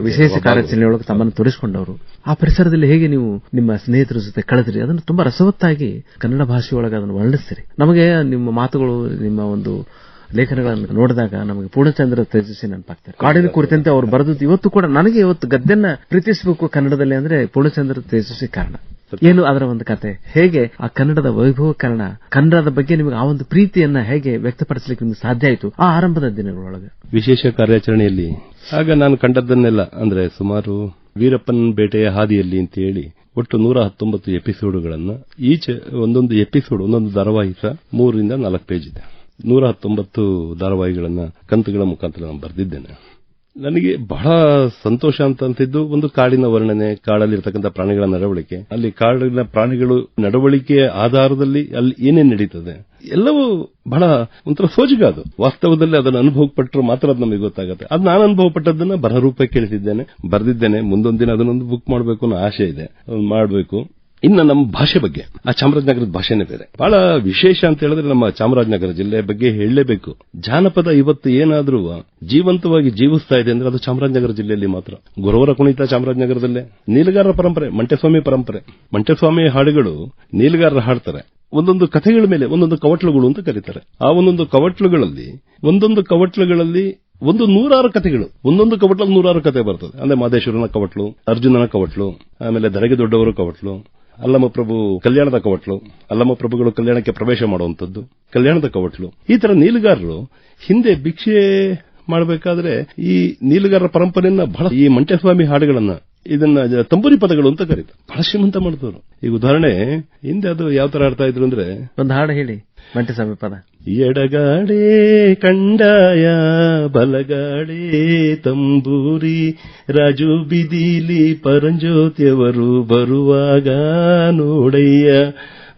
ವಿಶೇಷ ಕಾರ್ಯಾಚರಣೆಯೊಳಗೆ ತಮ್ಮನ್ನು ತೊಡಗಿಸಿಕೊಂಡವರು ಆ ಪರಿಸರದಲ್ಲಿ ಹೇಗೆ ನೀವು ನಿಮ್ಮ ಸ್ನೇಹಿತರ ಜೊತೆ ಕಳೆದ್ರಿ ಅದನ್ನು ತುಂಬಾ ರಸವತ್ತಾಗಿ ಕನ್ನಡ ಭಾಷೆಯೊಳಗೆ ಅದನ್ನು ವರ್ಣಿಸ್ತೀರಿ. ನಮಗೆ ನಿಮ್ಮ ಮಾತುಗಳು ನಿಮ್ಮ ಒಂದು ಲೇಖನಗಳನ್ನು ನೋಡಿದಾಗ ನಮಗೆ ಪೂರ್ಣಚಂದ್ರ ತೇಜಸ್ವಿ ನೆನಪಾಗ್ತಾರೆ. ಕಾಡಿನ ಕುರಿತಂತೆ ಅವರು ಬರೆದದ್ದು ಇವತ್ತು ಕೂಡ ನನಗೆ ಇವತ್ತು ಗದ್ದೆನ್ನ ಪ್ರೀತಿಸಬೇಕು ಕನ್ನಡದಲ್ಲಿ ಅಂದ್ರೆ ಪೂರ್ಣಚಂದ್ರ ತೇಜಸ್ವಿ ಕಾರಣ. ಏನು ಅದರ ಒಂದು ಕತೆ? ಹೇಗೆ ಆ ಕನ್ನಡದ ವೈಭವೀಕರಣ ಕನ್ನಡದ ಬಗ್ಗೆ ನಿಮಗೆ ಆ ಒಂದು ಪ್ರೀತಿಯನ್ನ ಹೇಗೆ ವ್ಯಕ್ತಪಡಿಸಲಿಕ್ಕೆ ನಿಮಗೆ ಸಾಧ್ಯ ಆಯಿತು ಆ ಆರಂಭದ ದಿನಗಳೊಳಗೆ? ವಿಶೇಷ ಕಾರ್ಯಾಚರಣೆಯಲ್ಲಿ ಆಗ ನಾನು ಕಂಡದ್ದನ್ನೆಲ್ಲ ಅಂದ್ರೆ ಸುಮಾರು ವೀರಪ್ಪನ್ ಬೇಟೆಯ ಹಾದಿಯಲ್ಲಿ ಅಂತ ಹೇಳಿ ಒಟ್ಟು ನೂರ ಹತ್ತೊಂಬತ್ತು ಎಪಿಸೋಡ್ಗಳನ್ನು ಈಚೆ ಒಂದೊಂದು ಎಪಿಸೋಡ್ ಒಂದೊಂದು ಧಾರಾವಾಹಿ ಸಹ ಮೂರರಿಂದ ನಾಲ್ಕು ಪೇಜ್ ಇದೆ. ನೂರ ಹತ್ತೊಂಬತ್ತು ಧಾರಾವಾಹಿಗಳನ್ನು ಕಂತುಗಳ ಮುಖಾಂತರ ನಾನು ಬರೆದಿದ್ದೇನೆ. ನನಗೆ ಬಹಳ ಸಂತೋಷ ಅಂತ ಅನ್ಸಿದ್ದು ಒಂದು ಕಾಡಿನ ವರ್ಣನೆ, ಕಾಡಲ್ಲಿರ್ತಕ್ಕಂಥ ಪ್ರಾಣಿಗಳ ನಡವಳಿಕೆ. ಅಲ್ಲಿ ಕಾಡಿನ ಪ್ರಾಣಿಗಳು ನಡವಳಿಕೆಯ ಆಧಾರದಲ್ಲಿ ಅಲ್ಲಿ ಏನೇನು ನಡೀತದೆ, ಎಲ್ಲವೂ ಬಹಳ ಒಂಥರ ಸೋಜಿಗ ಅದು. ವಾಸ್ತವದಲ್ಲಿ ಅದನ್ನು ಅನುಭವ ಪಟ್ಟರು ಮಾತ್ರ ಅದು ನಮಗೆ ಗೊತ್ತಾಗುತ್ತೆ. ಅದು ನಾನು ಅನುಭವ ಪಟ್ಟದನ್ನ ಬರಹ ರೂಪಕ್ಕೆ ಕೇಳಿಸಿದ್ದೇನೆ ಬರೆದಿದ್ದೇನೆ. ಮುಂದೊಂದು ದಿನ ಅದನ್ನೊಂದು ಬುಕ್ ಮಾಡಬೇಕು ಅನ್ನೋ ಆಸೆ ಇದೆ. ಮಾಡಬೇಕು. ಇನ್ನು ನಮ್ಮ ಭಾಷೆ ಬಗ್ಗೆ. ಆ ಚಾಮರಾಜನಗರದ ಭಾಷೆನೇ ಬೇರೆ. ಬಹಳ ವಿಶೇಷ ಅಂತ ಹೇಳಿದ್ರೆ ನಮ್ಮ ಚಾಮರಾಜನಗರ ಜಿಲ್ಲೆ ಬಗ್ಗೆ ಹೇಳಲೇಬೇಕು. ಜಾನಪದ ಇವತ್ತು ಏನಾದ್ರೂ ಜೀವಂತವಾಗಿ ಜೀವಿಸ್ತಾ ಇದೆ ಅಂದ್ರೆ ಅದು ಚಾಮರಾಜನಗರ ಜಿಲ್ಲೆಯಲ್ಲಿ ಮಾತ್ರ. ಗುರವರ ಕುಣಿತ ಚಾಮರಾಜನಗರದಲ್ಲೇ. ನೀಲಗಾರರ ಪರಂಪರೆ ಮಂಟೆಸ್ವಾಮಿ ಪರಂಪರೆ. ಮಂಟೆಸ್ವಾಮಿ ಹಾಡುಗಳು ನೀಲಗಾರರ ಹಾಡ್ತಾರೆ. ಒಂದೊಂದು ಕಥೆಗಳ ಮೇಲೆ ಒಂದೊಂದು ಕವಟ್ಲುಗಳು ಅಂತ ಕರೀತಾರೆ. ಆ ಒಂದೊಂದು ಕವಟ್ಲುಗಳಲ್ಲಿ ಒಂದೊಂದು ಕವಟ್ಲುಗಳಲ್ಲಿ ಒಂದು ನೂರಾರು ಕಥೆಗಳು. ಒಂದೊಂದು ಕವಟ್ಲಲ್ಲಿ ನೂರಾರು ಕಥೆ ಬರ್ತದೆ. ಅಂದ್ರೆ ಮಾದೇಶ್ವರನ ಕವಟ್ಲು, ಅರ್ಜುನನ ಕವಟ್ಲು, ಆಮೇಲೆ ದರಗೆ ದೊಡ್ಡವರ ಕವಟ್ಲು ಅಲ್ಲಮ್ಮ ಪ್ರಭು ಕಲ್ಯಾಣದ ಕವಟ್ಲು, ಅಲ್ಲಮ್ಮ ಪ್ರಭುಗಳು ಕಲ್ಯಾಣಕ್ಕೆ ಪ್ರವೇಶ ಮಾಡುವಂಥದ್ದು, ಕಲ್ಯಾಣದ ಕವಟ್ಲು. ಈ ತರ ನೀಲುಗಾರರು ಹಿಂದೆ ಭಿಕ್ಷೆ ಮಾಡಬೇಕಾದ್ರೆ ಈ ನೀಲುಗಾರರ ಪರಂಪರೆಯನ್ನ ಬಹಳ ಈ ಮಂಟಸ್ವಾಮಿ ಹಾಡುಗಳನ್ನ, ಇದನ್ನ ತಂಬೂರಿ ಪದಗಳು ಅಂತ ಕರೀತಾರೆ. ಬಹಳ ಶ್ರೀಮಂತ ಮಾಡಿದವರು. ಈಗ ಉದಾಹರಣೆ, ಹಿಂದೆ ಅದು ಯಾವ ತರ ಆಡ್ತಾ ಇದ್ರು ಅಂದ್ರೆ, ಒಂದು ಹಾಡು ಹೇಳಿ. ಮಂಟೆಸ್ವಾಮಿ ಪದ. ಎಡಗಾಡೆ ಕಂಡಾಯ ಬಲಗಾಡೆ ತಂಬೂರಿ ರಾಜು ಬಿದಿಲಿ ಪರಂಜ್ಯೋತಿಯವರು ಬರುವಾಗ ನೋಡಯ್ಯ.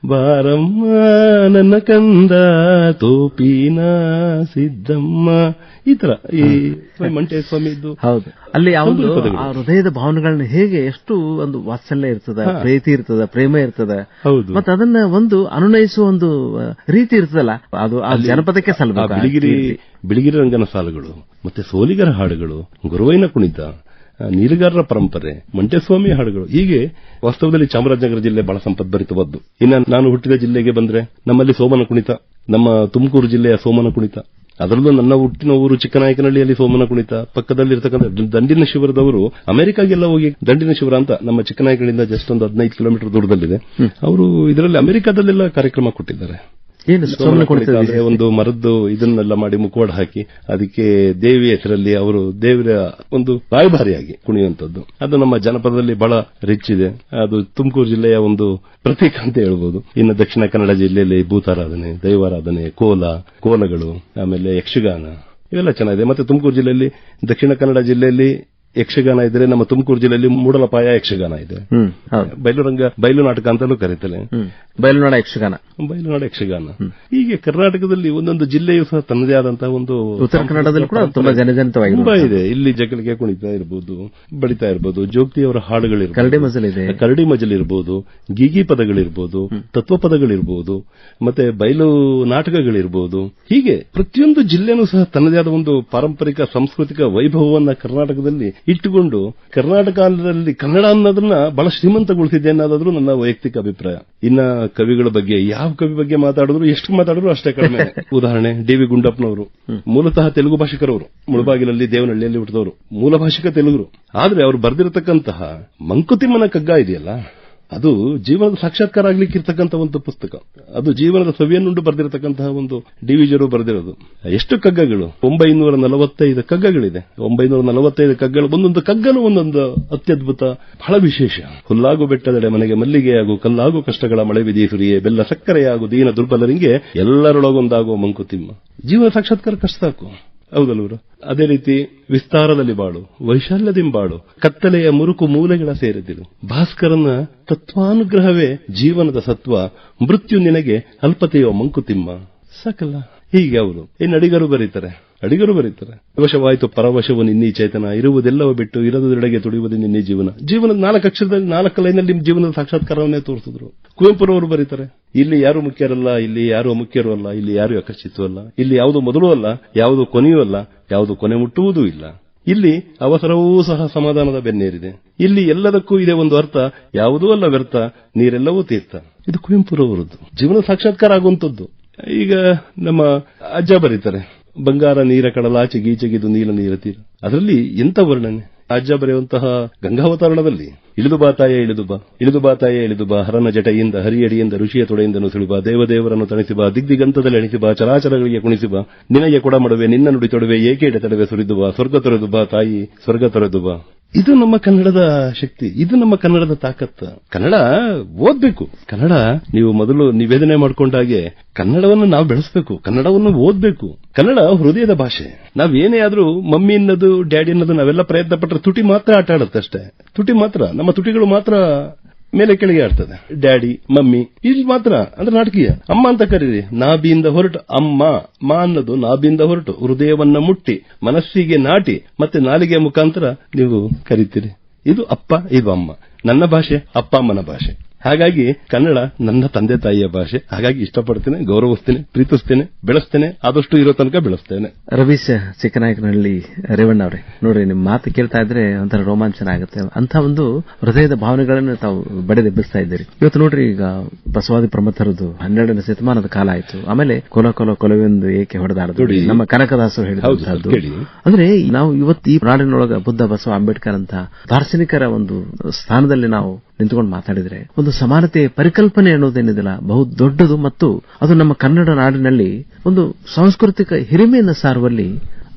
ಬಾರಮ್ಮ ನನ್ನ ಕಂದ ತೋಪಿನ ಸಿದ್ದಮ್ಮ. ಈ ತರ ಈ ಮಂಟೆ ಸ್ವಾಮಿದ್ದು ಹೌದು. ಅಲ್ಲಿ ಪದಗಳು. ಆ ಹೃದಯದ ಭಾವನೆಗಳನ್ನ ಹೇಗೆ ಎಷ್ಟು ಒಂದು ವಾತ್ಸಲ್ಯ ಇರ್ತದ ಪ್ರೀತಿ ಇರ್ತದ ಪ್ರೇಮ ಇರ್ತದ. ಹೌದು. ಮತ್ತೆ ಅದನ್ನ ಒಂದು ಅನುನಯಿಸುವ ಒಂದು ರೀತಿ ಇರ್ತದಲ್ಲ ಅದು ಆ ಜನಪದಕ್ಕೆ ಆ ಬಿಳಿಗಿರಿ ಬಿಳಿಗಿರಿ ರಂಗನ ಸಾಲುಗಳು ಮತ್ತೆ ಸೋಲಿಗರ ಹಾಡುಗಳು ಗುರುವೈನ ಕುಣಿತ ನೀಲಗಾರರ ಪರಂಪರೆ ಮಂಟೆಸ್ವಾಮಿ ಹಾಡುಗಳು ಹೀಗೆ ವಾಸ್ತವದಲ್ಲಿ ಚಾಮರಾಜನಗರ ಜಿಲ್ಲೆ ಬಹಳ ಸಂಪದ್ಭರಿತವಾದ್ದು. ಇನ್ನು ನಾನು ಹುಟ್ಟಿದ ಜಿಲ್ಲೆಗೆ ಬಂದ್ರೆ ನಮ್ಮಲ್ಲಿ ಸೋಮನ ಕುಣಿತ ನಮ್ಮ ತುಮಕೂರು ಜಿಲ್ಲೆಯ ಸೋಮನ ಕುಣಿತ. ಅದರಲ್ಲೂ ನನ್ನ ಹುಟ್ಟಿನ ಊರು ಚಿಕ್ಕನಾಯಕನಹಳ್ಳಿಯಲ್ಲಿ ಸೋಮನ ಕುಣಿತ ಪಕ್ಕದಲ್ಲಿರ್ತಕ್ಕಂಥ ದಂಡಿನ ಶಿವರದವರು ಅಮೆರಿಕಾಗೆಲ್ಲ ಹೋಗಿ ದಂಡಿನ ಶಿವರ ಅಂತ ನಮ್ಮ ಚಿಕ್ಕನಾಯಕನಹಳ್ಳಿಯಿಂದ ಜಸ್ಟ್ ಒಂದು ಹದಿನೈದು ಕಿಲೋಮೀಟರ್ ದೂರದಲ್ಲಿದೆ. ಅವರು ಇದರಲ್ಲಿ ಅಮೆರಿಕಾದಲ್ಲೆಲ್ಲ ಕಾರ್ಯಕ್ರಮ ಕೊಟ್ಟಿದ್ದಾರೆ. ಏನು ಸೋಮನ ಸೋಮನ ಕುಣಿತ ಕುಣಿತ ಒಂದು ಮರದ್ದು ಇದನ್ನೆಲ್ಲ ಮಾಡಿ ಮುಖವಾಡ ಹಾಕಿ ಅದಕ್ಕೆ ದೇವಿ ಹೆಸರಲ್ಲಿ ಅವರು ದೇವರ ಒಂದು ರಾಯಭಾರಿಯಾಗಿ ಕುಣಿಯುವಂತದ್ದು ಅದು ನಮ್ಮ ಜನಪದದಲ್ಲಿ ಬಹಳ ರಿಚ್ ಇದೆ. ಅದು ತುಮಕೂರು ಜಿಲ್ಲೆಯ ಒಂದು ಪ್ರತೀಕ ಅಂತ ಹೇಳ್ಬೋದು. ಇನ್ನು ದಕ್ಷಿಣ ಕನ್ನಡ ಜಿಲ್ಲೆಯಲ್ಲಿ ಭೂತಾರಾಧನೆ ದೈವಾರಾಧನೆ ಕೋಲ ಕೋಲಗಳು ಆಮೇಲೆ ಯಕ್ಷಗಾನ ಇವೆಲ್ಲ ಚೆನ್ನಾಗಿದೆ. ಮತ್ತೆ ತುಮಕೂರು ಜಿಲ್ಲೆಯಲ್ಲಿ ದಕ್ಷಿಣ ಕನ್ನಡ ಜಿಲ್ಲೆಯಲ್ಲಿ ಯಕ್ಷಗಾನ ಇದ್ರೆ ನಮ್ಮ ತುಮಕೂರು ಜಿಲ್ಲೆಯಲ್ಲಿ ಮೂಡಲಪಾಯ ಯಕ್ಷಗಾನ ಇದೆ. ಬಯಲು ರಂಗ ಬಯಲುರಂಗ ಬಯಲು ನಾಟಕ ಅಂತಲೂ ಕರೀತಾರೆ ಬಯಲುನಾಡ ಯಕ್ಷಗಾನ. ಬಯಲುನಾಡ ಯಕ್ಷಗಾನ. ಹೀಗೆ ಕರ್ನಾಟಕದಲ್ಲಿ ಒಂದೊಂದು ಜಿಲ್ಲೆಯು ಸಹ ತನ್ನದೇ ಆದಂತಹ ಒಂದು ಉತ್ತರ ಕನ್ನಡದಲ್ಲಿ ಕೂಡ ತುಂಬಾ ಜನಜನಿತವಾಗಿ ತುಂಬಾ ಇದೆ. ಇಲ್ಲಿ ಜಗಳಿಗೆ ಕುಣಿತ ಇರಬಹುದು ಬಡಿತಾ ಇರಬಹುದು ಜೋಗ್ತಿಯವರ ಹಾಡುಗಳಿರ್ಬೋದು ಕರಡಿ ಮಜಲ್ ಇದೆ. ಕರಡಿ ಮಜಲ್ ಇರಬಹುದು ಗೀಗಿ ಪದಗಳಿರ್ಬೋದು ತತ್ವ ಪದಗಳಿರ್ಬೋದು ಮತ್ತೆ ಬಯಲು ನಾಟಕಗಳಿರ್ಬೋದು. ಹೀಗೆ ಪ್ರತಿಯೊಂದು ಜಿಲ್ಲೆನೂ ಸಹ ತನ್ನದೇ ಆದ ಒಂದು ಪಾರಂಪರಿಕ ಸಾಂಸ್ಕೃತಿಕ ವೈಭವವನ್ನ ಕರ್ನಾಟಕದಲ್ಲಿ ಇಟ್ಟುಕೊಂಡು ಕರ್ನಾಟಕದಲ್ಲಿ ಕನ್ನಡ ಅನ್ನೋದನ್ನ ಬಹಳ ಶ್ರೀಮಂತಗೊಳಿಸಿದೆ ಅನ್ನೋದಾದ್ರೂ ನನ್ನ ವೈಯಕ್ತಿಕ ಅಭಿಪ್ರಾಯ. ಇನ್ನ ಕವಿಗಳ ಬಗ್ಗೆ ಯಾವ ಕವಿ ಬಗ್ಗೆ ಮಾತಾಡಿದ್ರು ಎಷ್ಟು ಮಾತಾಡಿದ್ರು ಅಷ್ಟೇ ಕಡಿಮೆ. ಉದಾಹರಣೆ ಡಿ ವಿ ಗುಂಡಪ್ಪನವರು. ಮೂಲತಃ ತೆಲುಗು ಭಾಷಿಕರವರು. ಮುಳಬಾಗಿಲಲ್ಲಿ ದೇವನಹಳ್ಳಿಯಲ್ಲಿ ಹುಟ್ಟಿದವರು. ಮೂಲ ಭಾಷಿಕ ತೆಲುಗರು. ಆದ್ರೆ ಅವರು ಬರೆದಿರತಕ್ಕಂತಹ ಮಂಕುತಿಮ್ಮನ ಕಗ್ಗ ಇದೆಯಲ್ಲ? ಅದು ಜೀವನದ ಸಾಕ್ಷಾತ್ಕಾರ ಆಗ್ಲಿಕ್ಕೆ ಇರ್ತಕ್ಕಂಥ ಒಂದು ಪುಸ್ತಕ. ಅದು ಜೀವನದ ಸವಿಯನ್ನುಂಡು ಬರೆದಿರತಕ್ಕಂತಹ ಒಂದು ಡಿವಿಜರು ಬರೆದಿರೋದು. ಎಷ್ಟು ಕಗ್ಗಗಳು? ಒಂಬೈನೂರ ನಲವತ್ತೈದು ಕಗ್ಗಗಳಿದೆ. ಒಂಬೈನೂರ ನಲವತ್ತೈದು ಕಗ್ಗಗಳು, ಒಂದೊಂದು ಕಗ್ಗನು ಒಂದೊಂದು ಅತ್ಯದ್ಭುತ, ಬಹಳ ವಿಶೇಷ. ಹುಲ್ಲಾಗು ಬೆಟ್ಟದೆಡೆ ಮನೆಗೆ ಮಲ್ಲಿಗೆಯಾಗು ಕಲ್ಲಾಗು ಕಷ್ಟಗಳ ಮಳೆ ಸುರಿಯೇ, ಬೆಲ್ಲ ಸಕ್ಕರೆಯಾಗು ದೀನ ದುರ್ಬಲರಿಗೆ ಎಲ್ಲರೊಳಗೊಂದಾಗುವ ಮಂಕುತಿಮ್ಮ. ಜೀವನ ಸಾಕ್ಷಾತ್ಕಾರ ಕಷ್ಟ ಸಾಕು. ಹೌದಲ್ವರು ಅದೇ ರೀತಿ ವಿಸ್ತಾರದಲ್ಲಿ ಬಾಳು, ವೈಶಾಲ್ಯದಿಂದ ಬಾಳು, ಕತ್ತಲೆಯ ಮುರುಕು ಮೂಲೆಗಳ ಸೇರಿದಿರು. ಭಾಸ್ಕರನ ತತ್ವಾನುಗ್ರಹವೇ ಜೀವನದ ಸತ್ವ, ಮೃತ್ಯು ನಿನಗೆ ಅಲ್ಪತೆಯೋ ಮಂಕುತಿಮ್ಮ. ಸಾಕಲ್ಲ ಹೀಗೆ ಅವರು. ಈ ನಡಿಗರು ಬರೀತಾರೆ. ಅಡಿಗರು ಬರೀತಾರೆ. ವಶವಾಯಿತು ಪರವಶವು ನಿನ್ನೀ ಚೇತನ. ಇರುವುದೆಲ್ಲವೂ ಬಿಟ್ಟು ಇರದುದೆಡೆಗೆ ತುಡಿಯುವುದು ನಿನ್ನೆ ಜೀವನ. ಜೀವನದ ನಾಲ್ಕು ಅಕ್ಷರದಲ್ಲಿ, ನಾಲ್ಕು ಲೈನಲ್ಲಿ ನಿಮ್ಮ ಜೀವನದ ಸಾಕ್ಷಾತ್ಕಾರವನ್ನೇ ತೋರಿಸಿದ್ರು. ಕುವೆಂಪುರವರು ಬರೀತಾರೆ. ಇಲ್ಲಿ ಯಾರು ಮುಖ್ಯರಲ್ಲ, ಇಲ್ಲಿ ಯಾರು ಮುಖ್ಯರು ಅಲ್ಲ, ಇಲ್ಲಿ ಯಾರು ಅಲ್ಲ, ಇಲ್ಲಿ ಯಾವುದು ಮೊದಲು ಅಲ್ಲ, ಯಾವುದು ಕೊನೆಯೂ ಅಲ್ಲ, ಯಾವುದು ಕೊನೆ ಮುಟ್ಟುವುದೂ ಇಲ್ಲ. ಇಲ್ಲಿ ಅವಸರವೂ ಸಹ ಸಮಾಧಾನದ ಬೆನ್ನೇರಿದೆ. ಇಲ್ಲಿ ಎಲ್ಲದಕ್ಕೂ ಇದೆ ಒಂದು ಅರ್ಥ. ಯಾವುದೂ ಅಲ್ಲ ವ್ಯರ್ಥ, ನೀರೆಲ್ಲವೂ ತೀರ್ಥ. ಇದು ಕುವೆಂಪುರವರದ್ದು. ಜೀವನ ಸಾಕ್ಷಾತ್ಕಾರ ಆಗುವಂತದ್ದು ಈಗ ನಮ್ಮ ಅಜ್ಜ ಬರೀತಾರೆ. ಬಂಗಾರ ನೀರ ಕಡಲಾಚೆ ಗೀಚೆಗಿದು ನೀಲ ನೀರ ತೀರ ಅದರಲ್ಲಿ ಎಂತ ವರ್ಣನೆ? ಅಜ್ಜ ಬರೆಯುವಂತಹ ಗಂಗಾವತರಣದಲ್ಲಿ, ಇಳಿದು ಬಾ ತಾಯೇ, ಇಳಿದು ಬಾ. ಇಳಿದು ಬಾ ತಾಯೇ, ಇಳಿದು ಬಾ. ಹರನ ಜಟೆಯಿಂದ, ಹರಿಯಡಿಯಿಂದ, ಋಷಿಯ ತೊಡೆಯಿಂದ ನುಸುಳಿಬ ದೇವದೇವರನ್ನು ತಣಿಸಿ ಬಾ. ದಿಗ್ದಿಗಂತದಲ್ಲಿ ಎಣಿಸಿ ಬಾ. ಚರಾಚರಗಳಿಗೆ ಕುಣಿಸಿ ಬಾ. ನಿನಗೆ ಕೊಡಮಡುವೆ, ನಿನ್ನ ನುಡಿ ತೊಡುವೆ ಏಕೆ ತಡವೆ ಸುರಿದು ಬಾ. ಸ್ವರ್ಗ ತೊರೆದು ಬಾ ತಾಯಿ, ಸ್ವರ್ಗ ತೊರೆದು ಬಾ. ಇದು ನಮ್ಮ ಕನ್ನಡದ ಶಕ್ತಿ, ಇದು ನಮ್ಮ ಕನ್ನಡದ ತಾಕತ್ತು. ಕನ್ನಡ ಓದ್ಬೇಕು. ಕನ್ನಡ, ನೀವು ಮೊದಲು ನಿವೇದನೆ ಮಾಡ್ಕೊಂಡಾಗೆ ಕನ್ನಡವನ್ನು ನಾವು ಬೆಳೆಸಬೇಕು. ಕನ್ನಡವನ್ನು ಓದ್ಬೇಕು. ಕನ್ನಡ ಹೃದಯದ ಭಾಷೆ. ನಾವ್ ಏನೇ ಆದ್ರೂ ಮಮ್ಮಿ ಅನ್ನೋದು, ಡ್ಯಾಡಿ ಅನ್ನೋದು ನಾವೆಲ್ಲ ಪ್ರಯತ್ನ ಪಟ್ಟರೆ ತುಟಿ ಮಾತ್ರ ಆಟ ಆಡುತ್ತೆ ಅಷ್ಟೇ. ತುಟಿ ಮಾತ್ರ, ನಮ್ಮ ತುಟಿಗಳು ಮಾತ್ರ ಮೇಲೆ ಕೆಳಗೆ ಆಡ್ತದೆ ಡ್ಯಾಡಿ ಮಮ್ಮಿ ಇಲ್ಲಿ ಮಾತ್ರ ಅಂದ್ರೆ ನಾಟಕೀಯ. ಅಮ್ಮ ಅಂತ ಕರೀರಿ. ನಾಭಿಯಿಂದ ಹೊರಟು ಅಮ್ಮ ಮಾ ಅನ್ನೋದು ನಾಭಿಯಿಂದ ಹೊರಟು. ಹೃದಯವನ್ನ ಮುಟ್ಟಿ ಮನಸ್ಸಿಗೆ ನಾಟಿ ಮತ್ತೆ ನಾಲಿಗೆ ಮುಖಾಂತರ ನೀವು ಕರಿತೀರಿ. ಇದು ಅಪ್ಪ ಇದು ಅಮ್ಮ. ನನ್ನ ಭಾಷೆ ಅಪ್ಪ ಅಮ್ಮನ ಭಾಷೆ. ಹಾಗಾಗಿ ಕನ್ನಡ ನನ್ನ ತಂದೆ ತಾಯಿಯ ಭಾಷೆ. ಹಾಗಾಗಿ ಇಷ್ಟಪಡ್ತೇನೆ ಗೌರವಿಸ್ತೇನೆ ಪ್ರೀತಿಸ್ತೇನೆ ಬೆಳೆಸ್ತೇನೆ ಆದಷ್ಟು ಇರೋ ತನಕ ಬೆಳೆಸ್ತೇನೆ. ರವೀಶ್ ಚಿಕ್ಕನಾಯಕನಹಳ್ಳಿ ರೇವಣ್ಣ ಅವರೇ. ನೋಡ್ರಿ ನಿಮ್ ಮಾತು ಕೇಳ್ತಾ ಇದ್ರೆ ಒಂಥರ ರೋಮಾಂಚನ ಆಗುತ್ತೆ. ಅಂತ ಒಂದು ಹೃದಯದ ಭಾವನೆಗಳನ್ನು ತಾವು ಬಡಿದೆಬ್ಬಿಸ್ತಾ ಇದ್ದೀರಿ. ಇವತ್ತು ನೋಡ್ರಿ ಈಗ ಬಸವಾದಿ ಪ್ರಮಥರದು ಹನ್ನೆರಡನೇ ಶತಮಾನದ ಕಾಲ ಆಯ್ತು. ಆಮೇಲೆ ಕೊಲ ಕೊಲ ಕೊಲವೆಂದು ಏಕೆ ಹೊಡೆದಾಡದು? ನಮ್ಮ ಕನಕದಾಸರು ಹೇಳಿದಂತಹದ್ದು ಅಂದ್ರೆ ನಾವು ಇವತ್ತು ಈ ನಾಡಿನೊಳಗ ಬುದ್ಧ ಬಸವ ಅಂಬೇಡ್ಕರ್ ಅಂತ ದಾರ್ಶನಿಕರ ಒಂದು ಸ್ಥಾನದಲ್ಲಿ ನಾವು ನಿಂತುಕೊಂಡು ಮಾತಾಡಿದ್ರೆ ಒಂದು ಸಮಾನತೆ ಪರಿಕಲ್ಪನೆ ಅನ್ನೋದೇನಿದಿಲ್ಲ ಬಹು ದೊಡ್ಡದು ಮತ್ತು ಅದು ನಮ್ಮ ಕನ್ನಡ ನಾಡಿನಲ್ಲಿ ಒಂದು ಸಾಂಸ್ಕೃತಿಕ ಹಿರಿಮೆಯನ್ನು ಸಾರುವಲ್ಲಿ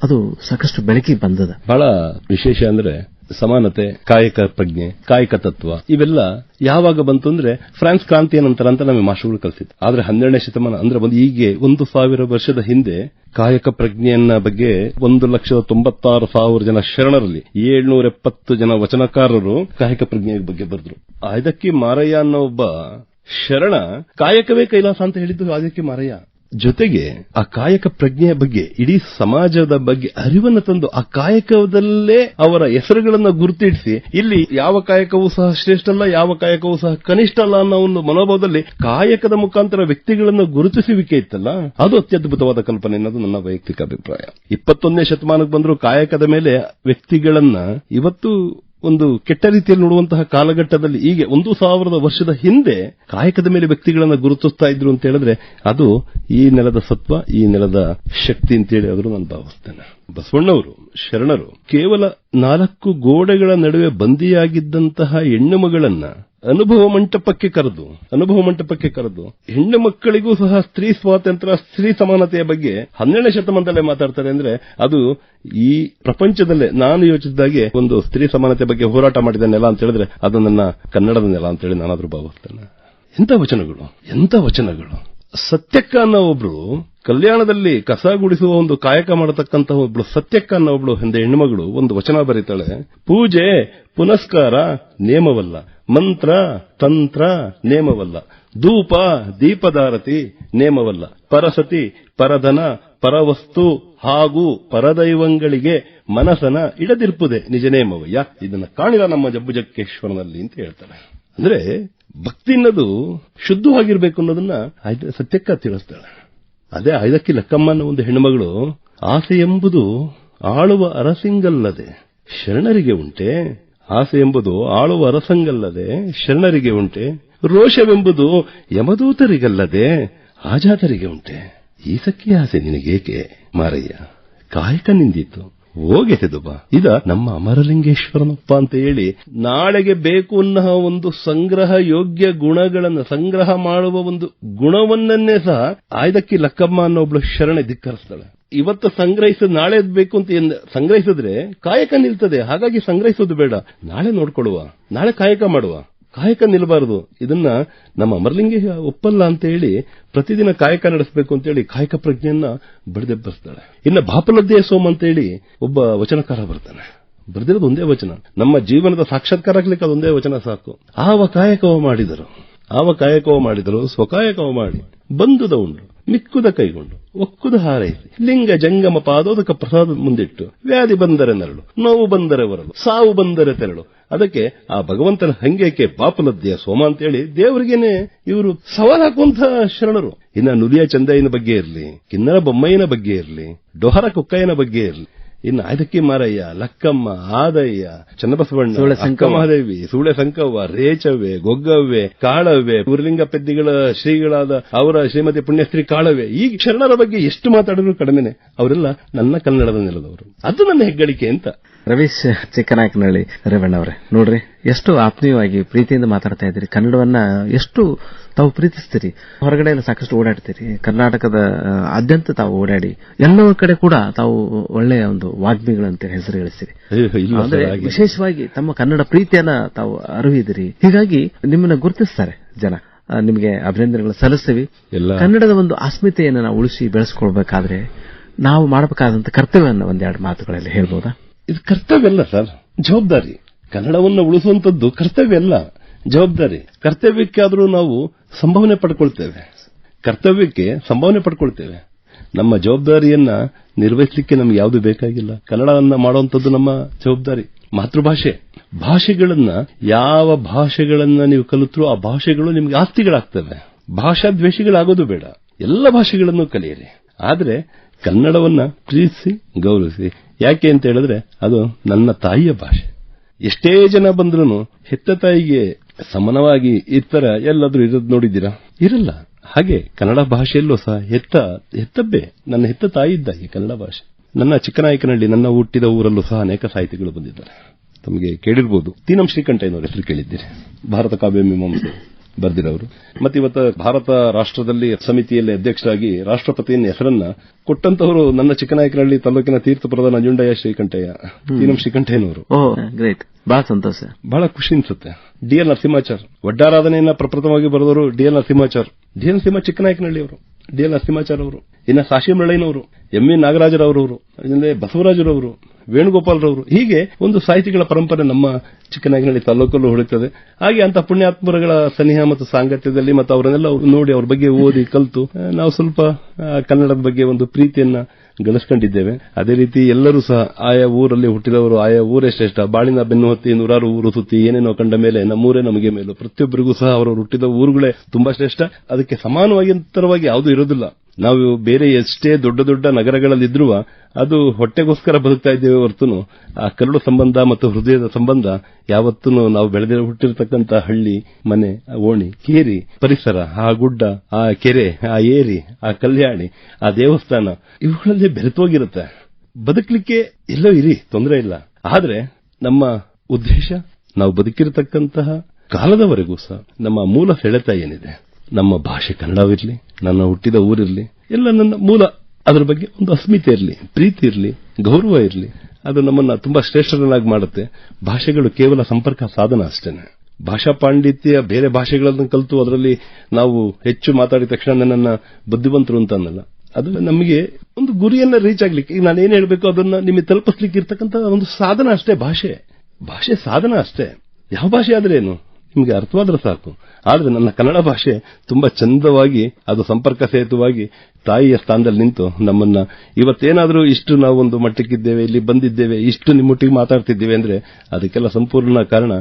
ಅದು ಸಾಕಷ್ಟು ಬೆಳಕಿಗೆ ಬಂದದ. ಬಹಳ ವಿಶೇಷ ಅಂದ್ರೆ ಸಮಾನತೆ, ಕಾಯಕ ಪ್ರಜ್ಞೆ, ಕಾಯಕ ತತ್ವ, ಇವೆಲ್ಲ ಯಾವಾಗ ಬಂತು ಅಂದ್ರೆ ಫ್ರಾನ್ಸ್ ಕ್ರಾಂತಿಯ ನಂತರ ಅಂತ ನಮಗೆ ಮಾಸ್ಟರ್ಗಳು ಕಲಿಸಿದ್ರು ಆದ್ರೆ ಹನ್ನೆರಡನೇ ಶತಮಾನ ಅಂದ್ರೆ ಒಂದು ಹೀಗೆ ಒಂದು ಸಾವಿರ ವರ್ಷದ ಹಿಂದೆ ಕಾಯಕ ಪ್ರಜ್ಞೆಯನ್ನ ಬಗ್ಗೆ ಒಂದು ಲಕ್ಷದ ತೊಂಬತ್ತಾರು ಸಾವಿರ ಜನ ಶರಣರಲ್ಲಿ ಏಳ್ನೂರ ಎಪ್ಪತ್ತು ಜನ ವಚನಕಾರರು ಕಾಯಕ ಪ್ರಜ್ಞೆಯ ಬಗ್ಗೆ ಬರೆದ್ರು. ಅದಕ್ಕೆ ಮಾರಯ್ಯ ಅನ್ನೋ ಒಬ್ಬ ಶರಣ ಕಾಯಕವೇ ಕೈಲಾಸ ಅಂತ ಹೇಳಿದ್ದು ಅದಕ್ಕೆ ಮಾರಯ್ಯ. ಜೊತೆಗೆ ಆ ಕಾಯಕ ಪ್ರಜ್ಞೆಯ ಬಗ್ಗೆ, ಇಡೀ ಸಮಾಜದ ಬಗ್ಗೆ ಅರಿವನ್ನು ತಂದು ಆ ಕಾಯಕದಲ್ಲೇ ಅವರ ಹೆಸರುಗಳನ್ನು ಗುರುತಿಡಿಸಿ ಇಲ್ಲಿ ಯಾವ ಕಾಯಕವೂ ಸಹ ಶ್ರೇಷ್ಠ ಅಲ್ಲ ಯಾವ ಕಾಯಕವೂ ಸಹ ಕನಿಷ್ಠ ಅಲ್ಲ ಅನ್ನೋ ಒಂದು ಮನೋಭಾವದಲ್ಲಿ ಕಾಯಕದ ಮುಖಾಂತರ ವ್ಯಕ್ತಿಗಳನ್ನು ಗುರುತಿಸುವಿಕೆ ಇತ್ತಲ್ಲ, ಅದು ಅತ್ಯದ್ಭುತವಾದ ಕಲ್ಪನೆ ಅನ್ನೋದು ನನ್ನ ವೈಯಕ್ತಿಕ ಅಭಿಪ್ರಾಯ. ಇಪ್ಪತ್ತೊಂದನೇ ಶತಮಾನಕ್ಕೆ ಬಂದರೂ ಕಾಯಕದ ಮೇಲೆ ವ್ಯಕ್ತಿಗಳನ್ನ ಇವತ್ತು ಒಂದು ಕೆಟ್ಟ ರೀತಿಯಲ್ಲಿ ನೋಡುವಂತಹ ಕಾಲಘಟ್ಟದಲ್ಲಿ ಈಗ ಒಂದು ಸಾವಿರದ ವರ್ಷದ ಹಿಂದೆ ಕಾಯಕದ ಮೇಲೆ ವ್ಯಕ್ತಿಗಳನ್ನು ಗುರುತಿಸ್ತಾ ಇದ್ರು ಅಂತ ಹೇಳಿದ್ರೆ ಅದು ಈ ನೆಲದ ಸತ್ವ, ಈ ನೆಲದ ಶಕ್ತಿ ಅಂತೇಳಿ ಆದರೂ ನಾನು ಭಾವಿಸ್ತೇನೆ. ಬಸವಣ್ಣವರು, ಶರಣರು ಕೇವಲ ನಾಲ್ಕು ಗೋಡೆಗಳ ನಡುವೆ ಬಂದಿಯಾಗಿದ್ದಂತಹ ಹೆಣ್ಣು ಮಗಳನ್ನ ಅನುಭವ ಮಂಟಪಕ್ಕೆ ಕರೆದು, ಅನುಭವ ಮಂಟಪಕ್ಕೆ ಕರೆದು, ಹೆಣ್ಣು ಮಕ್ಕಳಿಗೂ ಸಹ ಸ್ತ್ರೀ ಸ್ವಾತಂತ್ರ್ಯ, ಸ್ತ್ರೀ ಸಮಾನತೆಯ ಬಗ್ಗೆ ಹನ್ನೆರಡನೇ ಶತಮಾನದಲ್ಲೇ ಮಾತಾಡ್ತಾರೆ ಅಂದ್ರೆ ಅದು ಈ ಪ್ರಪಂಚದಲ್ಲೇ ನಾನು ಯೋಚಿಸಿದಾಗೆ ಒಂದು ಸ್ತ್ರೀ ಸಮಾನತೆ ಬಗ್ಗೆ ಹೋರಾಟ ಮಾಡಿದ ನೆಲ ಅಂತ ಹೇಳಿದ್ರೆ ಅದು ನನ್ನ ಕನ್ನಡದ ನೆಲ ಅಂತ ಹೇಳಿ ನಾನಾದ್ರೂ ಭಾವಿಸ್ತೇನೆ. ಎಂತ ವಚನಗಳು ಎಂತ ವಚನಗಳು. ಸತ್ಯಕ್ಕ ಅನ್ನೋ ಒಬ್ರು ಕಲ್ಯಾಣದಲ್ಲಿ ಕಸ ಗುಡಿಸುವ ಒಂದು ಕಾಯಕ ಮಾಡತಕ್ಕಂತಹ ಒಬ್ಳು ಸತ್ಯಕ್ಕ ಅನ್ನೋ ಒಬ್ಳು ಹಿಂದೆ ಹೆಣ್ಣುಮಗಳು ಒಂದು ವಚನ ಬರೀತಾಳೆ. ಪೂಜೆ, ಪುನಸ್ಕಾರ, ನೇಮವಲ್ಲ. ಮಂತ್ರ, ತಂತ್ರ, ನೇಮವಲ್ಲ. ಧೂಪ ದೀಪದಾರತಿ ನೇಮವಲ್ಲ. ಪರಸತಿ, ಪರಧನ, ಪರವಸ್ತು, ಹಾಗೂ ಪರದೈವಂಗಳಿಗೆ ಮನಸನ ಇಡದಿರ್ಪುದೆ ನಿಜ ನೇಮವಯ್ಯ. ಇದನ್ನ ಕಾಣಿದ ನಮ್ಮ ಜಬ್ಬುಜಕ್ಕೇಶ್ವರನಲ್ಲಿ ಅಂತ ಹೇಳ್ತಾರೆ. ಅಂದ್ರೆ ಭಕ್ತಿ ಅನ್ನೋದು ಶುದ್ಧವಾಗಿರ್ಬೇಕು ಅನ್ನೋದನ್ನ ಸತ್ಯಕ್ಕ ತಿಳಿಸ್ತಾಳೆ. ಅದೇ ಐದಕ್ಕಿ ಲಕ್ಕಮ್ಮ ಅನ್ನೋ ಒಂದು ಹೆಣ್ಣುಮಗಳು ಆಸೆ ಎಂಬುದು ಆಳುವ ಅರಸಿಂಗಲ್ಲದೆ ಶರಣರಿಗೆ ಉಂಟೆ. ಆಸೆ ಎಂಬುದು ಆಳುವ ಅರಸಂಗಲ್ಲದೆ ಶರಣರಿಗೆ ಉಂಟೆ, ರೋಷವೆಂಬುದು ಯಮದೂತರಿಗಲ್ಲದೆ ಆಜಾತರಿಗೆ ಉಂಟೆ. ಈ ಸಖಿ ಆಸೆ ನಿನಗೇಕೆ ಮಾರಯ್ಯ? ಕಾಯಕ ನಿಂದಿತ್ತು ಹೋಗೆಸೆದು ಬಾ ಇದ ನಮ್ಮ ಅಮರಲಿಂಗೇಶ್ವರನಪ್ಪ ಅಂತ ಹೇಳಿ ನಾಳೆಗೆ ಬೇಕು ಅನ್ನೋ ಒಂದು ಸಂಗ್ರಹ ಯೋಗ್ಯ ಗುಣಗಳನ್ನು ಸಂಗ್ರಹ ಮಾಡುವ ಒಂದು ಗುಣವನ್ನೇ ಸಹ ಆಯ್ದಕ್ಕಿ ಲಕ್ಕಮ್ಮ ಅನ್ನೋ ಒಬ್ಳು ಶರಣೆ ಧಿಕ್ಕರಿಸ್ತಾಳೆ ಇವತ್ತು ಸಂಗ್ರಹಿಸ ನಾಳೆ ಬೇಕು ಅಂತ ಸಂಗ್ರಹಿಸಿದ್ರೆ ಕಾಯಕ ನಿಲ್ತದೆ. ಹಾಗಾಗಿ ಸಂಗ್ರಹಿಸೋದು ಬೇಡ. ನಾಳೆ ನೋಡ್ಕೊಳ್ಳುವ ನಾಳೆ ಕಾಯಕ ಮಾಡುವ. ಕಾಯಕ ನಿಲ್ಲಬಾರದು ಇದನ್ನ ನಮ್ಮ ಅಮರಲಿಂಗಿ ಒಪ್ಪಲ್ಲ ಅಂತ ಹೇಳಿ ಪ್ರತಿದಿನ ಕಾಯಕ ನಡೆಸಬೇಕು ಅಂತ ಹೇಳಿ ಕಾಯಕ ಪ್ರಜ್ಞೆಯನ್ನ ಬಡಿದೆಬ್ಬರಿಸ್ತಾಳೆ. ಇನ್ನು ಬಾಪಲದ್ದೇ ಸೋಮ ಅಂತ ಹೇಳಿ ಒಬ್ಬ ವಚನಕಾರ ಬರ್ತಾನೆ. ಬರ್ದಿರೋದು ಒಂದೇ ವಚನ. ನಮ್ಮ ಜೀವನದ ಸಾಕ್ಷಾತ್ಕಾರ ಆಗ್ಲಿಕ್ಕೆ ಅದೊಂದೇ ವಚನ ಸಾಕು. ಆವ ಕಾಯಕವ ಮಾಡಿದರು. ಆವ ಕಾಯಕವ ಮಾಡಿದರು. ಸ್ವಕಾಯಕವ ಮಾಡಿ. ಬಂದುದ ಉಂಡು ಮಿಕ್ಕುದ ಕೈಗೊಂಡು, ಒಕ್ಕುದ ಹಾರೈಸಿ ಲಿಂಗ ಜಂಗಮ ಪಾದೋದಕ ಪ್ರಸಾದ ಮುಂದಿಟ್ಟು, ವ್ಯಾಧಿ ಬಂದರೆ ನರಳು, ನೋವು ಬಂದರೆ ಬರಲು ಸಾವು ಬಂದರೆ ತೆರಳು. ಅದಕ್ಕೆ ಆ ಭಗವಂತನ ಹಂಗೇಕೆ ಪಾಪಲದ್ಯ ಸೋಮ ಅಂತೇಳಿ ದೇವರಿಗೇನೆ ಇವರು ಸವಾಲ್ ಹಾಕುವಂತ ಶರಣರು. ಇನ್ನ ನುಲಿಯ ಚಂದಯ್ಯನ ಬಗ್ಗೆ ಇರಲಿ, ಕಿನ್ನರ ಬೊಮ್ಮಯ್ಯನ ಬಗ್ಗೆ ಇರಲಿ, ಡೊಹರ ಕುಕ್ಕಯ್ಯನ ಬಗ್ಗೆ ಇರಲಿ ಇನ್ನು ಅದಕ್ಕೆ ಮಾರಯ್ಯ ಲಕ್ಕಮ್ಮ ಆದಯ್ಯ ಚನ್ನಬಸವಣ್ಣ ಸುಳೆ ಸಂಕವ್ವ. ಮಹಾದೇವಿ ಸೂಳೆ ಸಂಕವ್ವ ರೇಚವ್ವೆ ಗೊಗ್ಗವ್ವೆ ಕಾಳವ್ವೆ ಊರ್ಲಿಂಗ ಪೆದ್ದಿಗಳ ಶ್ರೀಗಳಾದ ಅವರ ಶ್ರೀಮತಿ ಪುಣ್ಯಶ್ರೀ ಕಾಳವೆ ಈ ಶರಣರ ಬಗ್ಗೆ ಎಷ್ಟು ಮಾತಾಡಿದ್ರು ಕಡಿಮೆನೆ. ಅವರೆಲ್ಲ ನನ್ನ ಕನ್ನಡದ ನೆಲದವರು. ಅದು ನನ್ನ ಹೆಗ್ಗಳಿಕೆ ಅಂತ. ರವೀಶ್ ಚಿಕ್ಕನಾಯಕನಹಳ್ಳಿ ರೇವಣ್ಣ ಅವರೇ. ನೋಡ್ರಿ ಎಷ್ಟು ಆತ್ಮೀಯವಾಗಿ ಪ್ರೀತಿಯಿಂದ ಮಾತಾಡ್ತಾ ಇದ್ದೀರಿ. ಕನ್ನಡವನ್ನ ಎಷ್ಟು ತಾವು ಪ್ರೀತಿಸ್ತೀರಿ. ಹೊರಗಡೆ ಎಲ್ಲ ಸಾಕಷ್ಟು ಓಡಾಡ್ತೀರಿ. ಕರ್ನಾಟಕದ ಆದ್ಯಂತ ತಾವು ಓಡಾಡಿ ಎಲ್ಲವ ಕಡೆ ಕೂಡ ತಾವು ಒಳ್ಳೆಯ ಒಂದು ವಾಗ್ಮಿಗಳಂತ ಹೆಸರು ಗಳಿಸಿರಿ ಅಂದ್ರೆ ವಿಶೇಷವಾಗಿ ತಮ್ಮ ಕನ್ನಡ ಪ್ರೀತಿಯನ್ನ ತಾವು ಅರಿವಿದಿರಿ ಹೀಗಾಗಿ ನಿಮ್ಮನ್ನ ಗುರುತಿಸ್ತಾರೆ ಜನ. ನಿಮಗೆ ಅಭಿನಂದನೆಗಳು ಸಲ್ಲಿಸ್ತೀವಿ. ಎಲ್ಲ. ಕನ್ನಡದ ಒಂದು ಅಸ್ಮಿತೆಯನ್ನು ನಾವು ಉಳಿಸಿ ಬೆಳೆಸ್ಕೊಳ್ಬೇಕಾದ್ರೆ ನಾವು ಮಾಡಬೇಕಾದಂತ ಕರ್ತವ್ಯವನ್ನು ಒಂದೆರಡು ಮಾತುಗಳಲ್ಲಿ ಹೇಳ್ಬೋದಾ? ಇದು ಕರ್ತವ್ಯ ಅಲ್ಲ ಸರ್. ಜವಾಬ್ದಾರಿ. ಕನ್ನಡವನ್ನು ಉಳಿಸುವಂತದ್ದು ಕರ್ತವ್ಯ ಅಲ್ಲ. ಜವಾಬ್ದಾರಿ. ಕರ್ತವ್ಯಕ್ಕಾದರೂ ನಾವು ಸಂಭಾವನೆ ಪಡ್ಕೊಳ್ತೇವೆ. ಕರ್ತವ್ಯಕ್ಕೆ ಸಂಭಾವನೆ ಪಡ್ಕೊಳ್ತೇವೆ. ನಮ್ಮ ಜವಾಬ್ದಾರಿಯನ್ನ ನಿರ್ವಹಿಸಲಿಕ್ಕೆ ನಮ್ಗೆ ಯಾವುದು ಬೇಕಾಗಿಲ್ಲ. ಕನ್ನಡವನ್ನ ಮಾಡುವಂಥದ್ದು ನಮ್ಮ ಜವಾಬ್ದಾರಿ. ಮಾತೃಭಾಷೆ. ಭಾಷೆಗಳನ್ನ, ಯಾವ ಭಾಷೆಗಳನ್ನ ನೀವು ಕಲಿತರೂ ಆ ಭಾಷೆಗಳು ನಿಮ್ಗೆ ಆಸ್ತಿಗಳಾಗ್ತವೆ. ಭಾಷಾ ದ್ವೇಷಿಗಳಾಗೋದು ಬೇಡ. ಎಲ್ಲ ಭಾಷೆಗಳನ್ನು ಕಲಿಯಿರಿ. ಆದರೆ ಕನ್ನಡವನ್ನ ಪ್ರೀತಿಸಿ ಗೌರವಿಸಿ ಯಾಕೆ ಅಂತ ಹೇಳಿದ್ರೆ ಅದು ನನ್ನ ತಾಯಿಯ ಭಾಷೆ. ಎಷ್ಟೇ ಜನ ಬಂದ್ರೂ ಹೆತ್ತ ತಾಯಿಗೆ ಸಮನವಾಗಿ ಇತರ ಎಲ್ಲಾದ್ರೂ ಇರೋದು ನೋಡಿದ್ದೀರಾ? ಇರಲ್ಲ. ಹಾಗೆ ಕನ್ನಡ ಭಾಷೆಯಲ್ಲೂ ಸಹ ಹೆತ್ತ ಹೆತ್ತಬ್ಬೆ ನನ್ನ ಹೆತ್ತ ತಾಯಿ ಇದ್ದಾಗೆ ಕನ್ನಡ ಭಾಷೆ. ನನ್ನ ಚಿಕ್ಕನಾಯಕನಹಳ್ಳಿ, ನನ್ನ ಹುಟ್ಟಿದ ಊರಲ್ಲೂ ಸಹ ಅನೇಕ ಸಾಹಿತಿಗಳು ಬಂದಿದ್ದಾರೆ. ತಮಗೆ ಕೇಳಿರ್ಬೋದು. ತೀನಂ ಶ್ರೀಕಂಠಯ್ಯನವರ ಹೆಸರು ಕೇಳಿದ್ದೀರಿ. ಭಾರತ ಕಾವ್ಯ ಮೀಮಾಂಸೆ. ಬರೆದಿರೋರು. ಮತ್ತೆ ಇವತ್ತು ಭಾರತ ರಾಷ್ಟ್ರದಲ್ಲಿ ಸಮಿತಿಯಲ್ಲಿ ಅಧ್ಯಕ್ಷರಾಗಿ ರಾಷ್ಟ್ರಪತಿಯ ಹೆಸರನ್ನ ಕೊಟ್ಟಂತವರು ನನ್ನ ಚಿಕ್ಕನಾಯಕನಹಳ್ಳಿ ತಾಲೂಕಿನ ತೀರ್ಥ ಪ್ರಧಾನ ಅಜುಂಡಯ್ಯ ಶ್ರೀಕಂಠಯ್ಯ ತೀನಂ ಶ್ರೀಕಂಠಯ್ಯನವರು. ಗ್ರೇಟ್ ಬಹಳ ಸಂತೋಷ. ಬಹಳ ಖುಷಿ ಅನ್ಸುತ್ತೆ. ಡಿಎಲ್ ನರಸಿಂಹಾಚಾರ್. ಒಡ್ಡಾರಾಧನೆಯನ್ನ ಪ್ರಪ್ರಥಮವಾಗಿ ಬರೆದವರು DL Narasimhachar. D L Narasimha Chikkanayakanahalli ಅವರು ಡಿಎಲ್ ನರಸಿಂಹಾಚಾರ್ ಅವರು ಇನ್ನ ಸಾಶಿ ಮಳ್ಳಯ್ಯನವರು ಎಂ ಎ ನಾಗರಾಜರವರವರು ಅದಲ್ಲದೆ ವೇಣುಗೋಪಾಲರವರು. ಹೀಗೆ ಒಂದು ಸಾಹಿತಿಗಳ ಪರಂಪರೆ ನಮ್ಮ ಚಿಕ್ಕನಾಗಿನಲ್ಲಿ ತಾಲೂಕಲ್ಲೂ ಹೊಳಿತದೆ ಹಾಗೆ ಅಂತ ಪುಣ್ಯಾತ್ಮರಗಳ ಸನಿಹ ಮತ್ತು ಸಾಂಗತ್ಯದಲ್ಲಿ ಮತ್ತು ಅವರನ್ನೆಲ್ಲ ನೋಡಿ ಅವ್ರ ಬಗ್ಗೆ ಓದಿ ಕಲಿತು ನಾವು ಸ್ವಲ್ಪ ಕನ್ನಡದ ಬಗ್ಗೆ ಒಂದು ಪ್ರೀತಿಯನ್ನ ಗಳಿಸ್ಕೊಂಡಿದ್ದೇವೆ. ಅದೇ ರೀತಿ ಎಲ್ಲರೂ ಸಹ ಆಯಾ ಊರಲ್ಲಿ ಹುಟ್ಟಿದವರು, ಆಯಾ ಊರೇ ಶ್ರೇಷ್ಠ. ಬಾಳಿನ ಬೆನ್ನು ಹೊತ್ತಿ ನೂರಾರು ಊರು ಸುತ್ತಿ, ಏನೇನೋ ಕಂಡ ಮೇಲೆ ನಮ್ಮೂರೇ ನಮಗೆ ಮೇಲು. ಪ್ರತಿಯೊಬ್ಬರಿಗೂ ಸಹ ಅವರು ಹುಟ್ಟಿದ ಊರುಗಳೇ ತುಂಬಾ ಶ್ರೇಷ್ಠ. ಅದಕ್ಕೆ ಸಮಾನವಾಗಿ ಅಂತರವಾಗಿ ಯಾವುದೂ ಇರೋದಿಲ್ಲ. ನಾವು ಬೇರೆ ಎಷ್ಟೇ ದೊಡ್ಡ ದೊಡ್ಡ ನಗರಗಳಲ್ಲಿದ್ರೂ ಅದು ಹೊಟ್ಟೆಗೋಸ್ಕರ ಬದುಕ್ತಾ ಇದ್ದೇವೆ ಹೊರತು ಆ ಕರುಳು ಸಂಬಂಧ ಮತ್ತು ಹೃದಯದ ಸಂಬಂಧ ಯಾವತ್ತೂ ನಾವು ಬೆಳೆದ ಹುಟ್ಟಿರತಕ್ಕಂಥ ಹಳ್ಳಿ, ಮನೆ, ಓಣಿ, ಕೇರಿ, ಪರಿಸರ, ಆ ಗುಡ್ಡ, ಆ ಕೆರೆ, ಆ ಏರಿ, ಆ ಕಲ್ಯಾಣಿ, ಆ ದೇವಸ್ಥಾನ ಇವುಗಳಲ್ಲಿ ಬೆರೆತೋಗಿರುತ್ತೆ. ಬದುಕಲಿಕ್ಕೆ ಎಲ್ಲೋ ಇರಿ, ತೊಂದರೆ ಇಲ್ಲ. ಆದ್ರೆ ನಮ್ಮ ಉದ್ದೇಶ ನಾವು ಬದುಕಿರತಕ್ಕಂತಹ ಕಾಲದವರೆಗೂ ಸಹ ನಮ್ಮ ಮೂಲ ಸೆಳೆತ ಏನಿದೆ? ನಮ್ಮ ಭಾಷೆ ಕನ್ನಡವಿರಲಿ ನನ್ನ ಹುಟ್ಟಿದ ಊರಿರಲಿ, ಎಲ್ಲ ನನ್ನ ಮೂಲ ಅದರ ಬಗ್ಗೆ ಒಂದು ಅಸ್ಮಿತೆ ಇರಲಿ, ಪ್ರೀತಿ ಇರಲಿ, ಗೌರವ ಇರಲಿ, ಅದು ನಮ್ಮನ್ನ ತುಂಬಾ ಶ್ರೇಷ್ಠರನ್ನಾಗಿ ಮಾಡುತ್ತೆ. ಭಾಷೆಗಳು ಕೇವಲ ಸಂಪರ್ಕ ಸಾಧನ ಅಷ್ಟೇನೆ ಭಾಷಾ ಪಾಂಡಿತ್ಯ ಬೇರೆ ಭಾಷೆಗಳನ್ನು ಕಲಿತು ಅದರಲ್ಲಿ ನಾವು ಹೆಚ್ಚು ಮಾತಾಡಿದ ತಕ್ಷಣ ನನ್ನನ್ನ ಬುದ್ಧಿವಂತರು ಅಂತ ಅನ್ನಲ್ಲ. ಅದು ನಮಗೆ ಒಂದು ಗುರಿಯನ್ನ ರೀಚ್ ಆಗ್ಲಿಕ್ಕೆ, ಈಗ ನಾನು ಏನ್ ಹೇಳಬೇಕು ಅದನ್ನ ನಿಮಗೆ ತಲುಪಿಸ್ಲಿಕ್ಕೆ ಇರ್ತಕ್ಕಂಥ ಒಂದು ಸಾಧನ ಅಷ್ಟೇ ಭಾಷೆ. ಭಾಷೆ ಸಾಧನ ಅಷ್ಟೇ. ಯಾವ ಭಾಷೆ ಆದ್ರೆ ಏನು ನಿಮಗೆ ಅರ್ಥವಾದ್ರೆ ಸಾಕು. ಆದರೆ ನನ್ನ ಕನ್ನಡ ಭಾಷೆ ತುಂಬಾ ಚಂದವಾಗಿ, ಅದು ಸಂಪರ್ಕ ಸೇತುವಾಗಿ ತಾಯಿಯ ಸ್ಥಾನದಲ್ಲಿ ನಿಂತು ನಮ್ಮನ್ನ ಇವತ್ತೇನಾದರೂ ಇಷ್ಟು ನಾವು ಒಂದು ಮಟ್ಟಕ್ಕಿದ್ದೇವೆ, ಇಲ್ಲಿ ಬಂದಿದ್ದೇವೆ, ಇಷ್ಟು ನಿಮ್ಮೊಟ್ಟಿಗೆ ಮಾತಾಡ್ತಿದ್ದೇವೆ ಅಂದ್ರೆ ಅದಕ್ಕೆಲ್ಲ ಸಂಪೂರ್ಣ ಕಾರಣ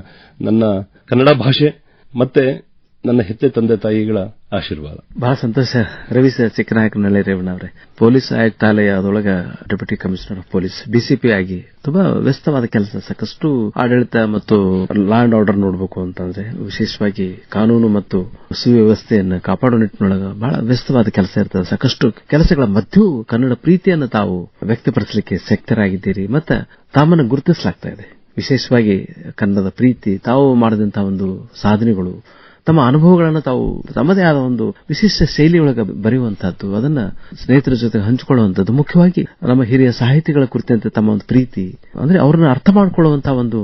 ನನ್ನ ಕನ್ನಡ ಭಾಷೆ ಮತ್ತೆ ನನ್ನ ಹೆತ್ತೆ ತಂದೆ ತಾಯಿಗಳ ಆಶೀರ್ವಾದ. ಬಹಳ ಸಂತೋಷ. ರವಿ ಸರ್ ಚಿಕ್ಕನಾಯಕನಹಳ್ಳಿ ರೇವಣ್ಣ ಅವರೇ. ಪೊಲೀಸ್ ಆಯುಕ್ತಾಲಯ ಅದರೊಳಗ deputy commissioner of police, DCP ಆಗಿ ತುಂಬಾ ವ್ಯಸ್ತವಾದ ಕೆಲಸ. ಸಾಕಷ್ಟು ಆಡಳಿತ ಮತ್ತು ಲಾ ಅಂಡ್ ಆರ್ಡರ್ ನೋಡಬೇಕು ಅಂತಂದ್ರೆ ವಿಶೇಷವಾಗಿ ಕಾನೂನು ಮತ್ತು ಸುವ್ಯವಸ್ಥೆಯನ್ನು ಕಾಪಾಡುವ ನಿಟ್ಟಿನೊಳಗ ಬಹಳ ವ್ಯಸ್ತವಾದ ಕೆಲಸ ಇರ್ತದೆ. ಸಾಕಷ್ಟು ಕೆಲಸಗಳ ಮಧ್ಯೆಯೂ ಕನ್ನಡ ಪ್ರೀತಿಯನ್ನು ತಾವು ವ್ಯಕ್ತಪಡಿಸಲಿಕ್ಕೆ ಶಕ್ತರಾಗಿದ್ದೀರಿ. ಮತ್ತು ತಮ್ಮನ್ನು ಗುರುತಿಸಲಾಗ್ತಾ ಇದೆ. ವಿಶೇಷವಾಗಿ ಕನ್ನಡದ ಪ್ರೀತಿ ತಾವು ಮಾಡಿದಂತಹ ಒಂದು ಸಾಧನೆಗಳು ತಮ್ಮ ಅನುಭವಗಳನ್ನು ತಾವು ತಮ್ಮದೇ ಆದ ಒಂದು ವಿಶಿಷ್ಟ ಶೈಲಿಯೊಳಗೆ ಬರೆಯುವಂತಹದ್ದು, ಅದನ್ನ ಸ್ನೇಹಿತರ ಜೊತೆ ಹಂಚಿಕೊಳ್ಳುವಂಥದ್ದು ಮುಖ್ಯವಾಗಿ ನಮ್ಮ ಹಿರಿಯ ಸಾಹಿತಿಗಳ ಕುರಿತಂತೆ ತಮ್ಮ ಒಂದು ಪ್ರೀತಿ, ಅಂದ್ರೆ ಅವ್ರನ್ನ ಅರ್ಥ ಮಾಡಿಕೊಳ್ಳುವಂತಹ ಒಂದು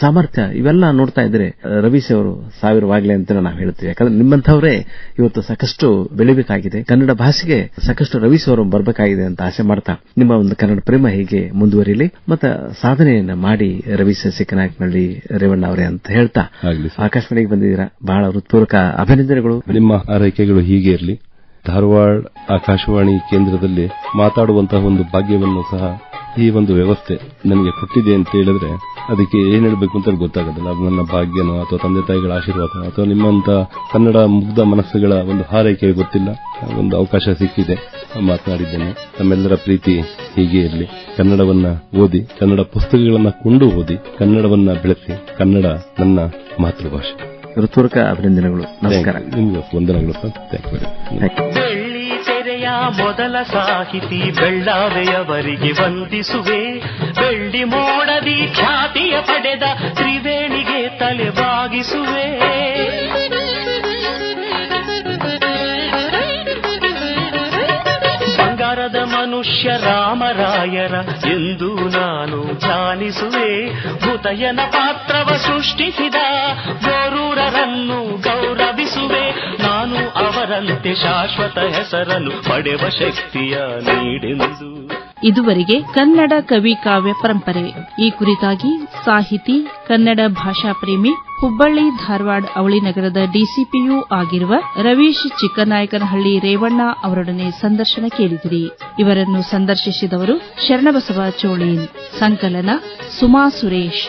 ಸಾಮರ್ಥ್ಯ ಇವೆಲ್ಲ ನೋಡ್ತಾ ಇದ್ರೆ ರವೀಶ್ ಅವರು ಸಾವಿರವಾಗಲಿ ಅಂತ ನಾವು ಹೇಳ್ತೀವಿ. ಯಾಕಂದ್ರೆ ನಿಮ್ಮಂಥವರೇ ಇವತ್ತು ಸಾಕಷ್ಟು ಬೆಳಿಬೇಕಾಗಿದೆ. ಕನ್ನಡ ಭಾಷೆಗೆ ಸಾಕಷ್ಟು ರವೀಶ್ ಅವರು ಬರಬೇಕಾಗಿದೆ ಅಂತ ಆಸೆ ಮಾಡ್ತಾ ನಿಮ್ಮ ಒಂದು ಕನ್ನಡ ಪ್ರೇಮ ಹೀಗೆ ಮುಂದುವರಿಲಿ ಮತ್ತೆ ಸಾಧನೆಯನ್ನು ಮಾಡಿ ರವೀಶ್ ಸಿಕ್ಕನಾಯಕನಹಳ್ಳಿ ರೇವಣ್ಣ ಅವರೇ ಅಂತ ಹೇಳ್ತಾ. ಆಕಾಶವಾಣಿಗೆ ಬಂದಿದ್ದೀರಾ. ಬಹಳ ಹೃತ್ಪೂರ್ವಕ ಅಭಿನಂದನೆಗಳು. ನಿಮ್ಮ ಆರೈಕೆಗಳು ಹೀಗೆ ಇರಲಿ. ಧಾರವಾಡ ಆಕಾಶವಾಣಿ ಕೇಂದ್ರದಲ್ಲಿ ಮಾತಾಡುವಂತಹ ಒಂದು ಭಾಗ್ಯವನ್ನು ಸಹ ಈ ಒಂದು ವ್ಯವಸ್ಥೆ ನನಗೆ ಕೊಟ್ಟಿದೆ ಅಂತ ಹೇಳಿದ್ರೆ ಅದಕ್ಕೆ ಏನ್ ಹೇಳಬೇಕು ಅಂತ ಗೊತ್ತಾಗೋದಿಲ್ಲ. ಅದು ನನ್ನ ಭಾಗ್ಯನೋ ಅಥವಾ ತಂದೆ ತಾಯಿಗಳ ಆಶೀರ್ವಾದನೋ ಅಥವಾ ನಿಮ್ಮಂತ ಕನ್ನಡ ಮುಗ್ಧ ಮನಸ್ಸುಗಳ ಒಂದು ಹಾರೈಕೆ ಗೊತ್ತಿಲ್ಲ. ಒಂದು ಅವಕಾಶ ಸಿಕ್ಕಿದೆ. ಮಾತನಾಡಿದ್ದೇನೆ. ತಮ್ಮೆಲ್ಲರ ಪ್ರೀತಿ ಹೀಗೆ ಇರಲಿ. ಕನ್ನಡವನ್ನ ಓದಿ ಕನ್ನಡ ಪುಸ್ತಕಗಳನ್ನ ಕೊಂಡು ಓದಿ ಕನ್ನಡವನ್ನ ಬೆಳೆಸಿ ಕನ್ನಡ ನನ್ನ ಮಾತೃಭಾಷೆ. ಋತುವರ್ಕ ಅಭಿನಂದನೆಗಳು ನಮಸ್ಕಾರ. ನಿಮಗೆ ವಂದನೆಗಳು ಸರ್. ಥ್ಯಾಂಕ್ ಯು ಮೊದಲ ಸಾಹಿತಿ ಬೆಳ್ಳಾವೆಯವರಿಗೆ ವಂದಿಸುವೆ. ಬೆಳ್ಳಿ ಮೋಡದಿ ಖ್ಯಾತಿಯ ಪಡೆದ ತ್ರಿವೇಣಿಗೆ ತಲೆ ಬಾಗಿಸುವೆ. ಬಂಗಾರದ ಮನುಷ್ಯ ರಾಮರಾಯರ ಎಂದು ನಾನು ಧ್ಯಾನಿಸುವೆ. ಭೂತಯನ ಪಾತ್ರವ ಸೃಷ್ಟಿಸಿದ ಗೋರೂರರನ್ನು ಗೌರವಿಸುವೆ. ನಾನು ಅವರಂತೆ ಶಾಶ್ವತ ಹೆಸರನ್ನು ಪಡೆವ ಶಕ್ತಿಯ ನೀಡೆಂದು. ಇದುವರೆಗೆ ಕನ್ನಡ ಕವಿ ಕಾವ್ಯ ಪರಂಪರೆ. ಈ ಕುರಿತಾಗಿ ಸಾಹಿತಿ, ಕನ್ನಡ ಭಾಷಾ ಪ್ರೇಮಿ ಹುಬ್ಬಳ್ಳಿ ಧಾರವಾಡ ಅವಳಿ ನಗರದ ಡಿಸಿಪಿಯು ಆಗಿರುವ ರವೀಶ್ ಚಿಕ್ಕನಾಯಕನಹಳ್ಳಿ ರೇವಣ್ಣ ಅವರೊಡನೆ ಸಂದರ್ಶನ ಕೇಳಿದಿರಿ. ಇವರನ್ನು ಸಂದರ್ಶಿಸಿದವರು ಶರಣಬಸವ ಚೋಳೀನ್, ಸಂಕಲನ ಸುಮಾ ಸುರೇಶ್.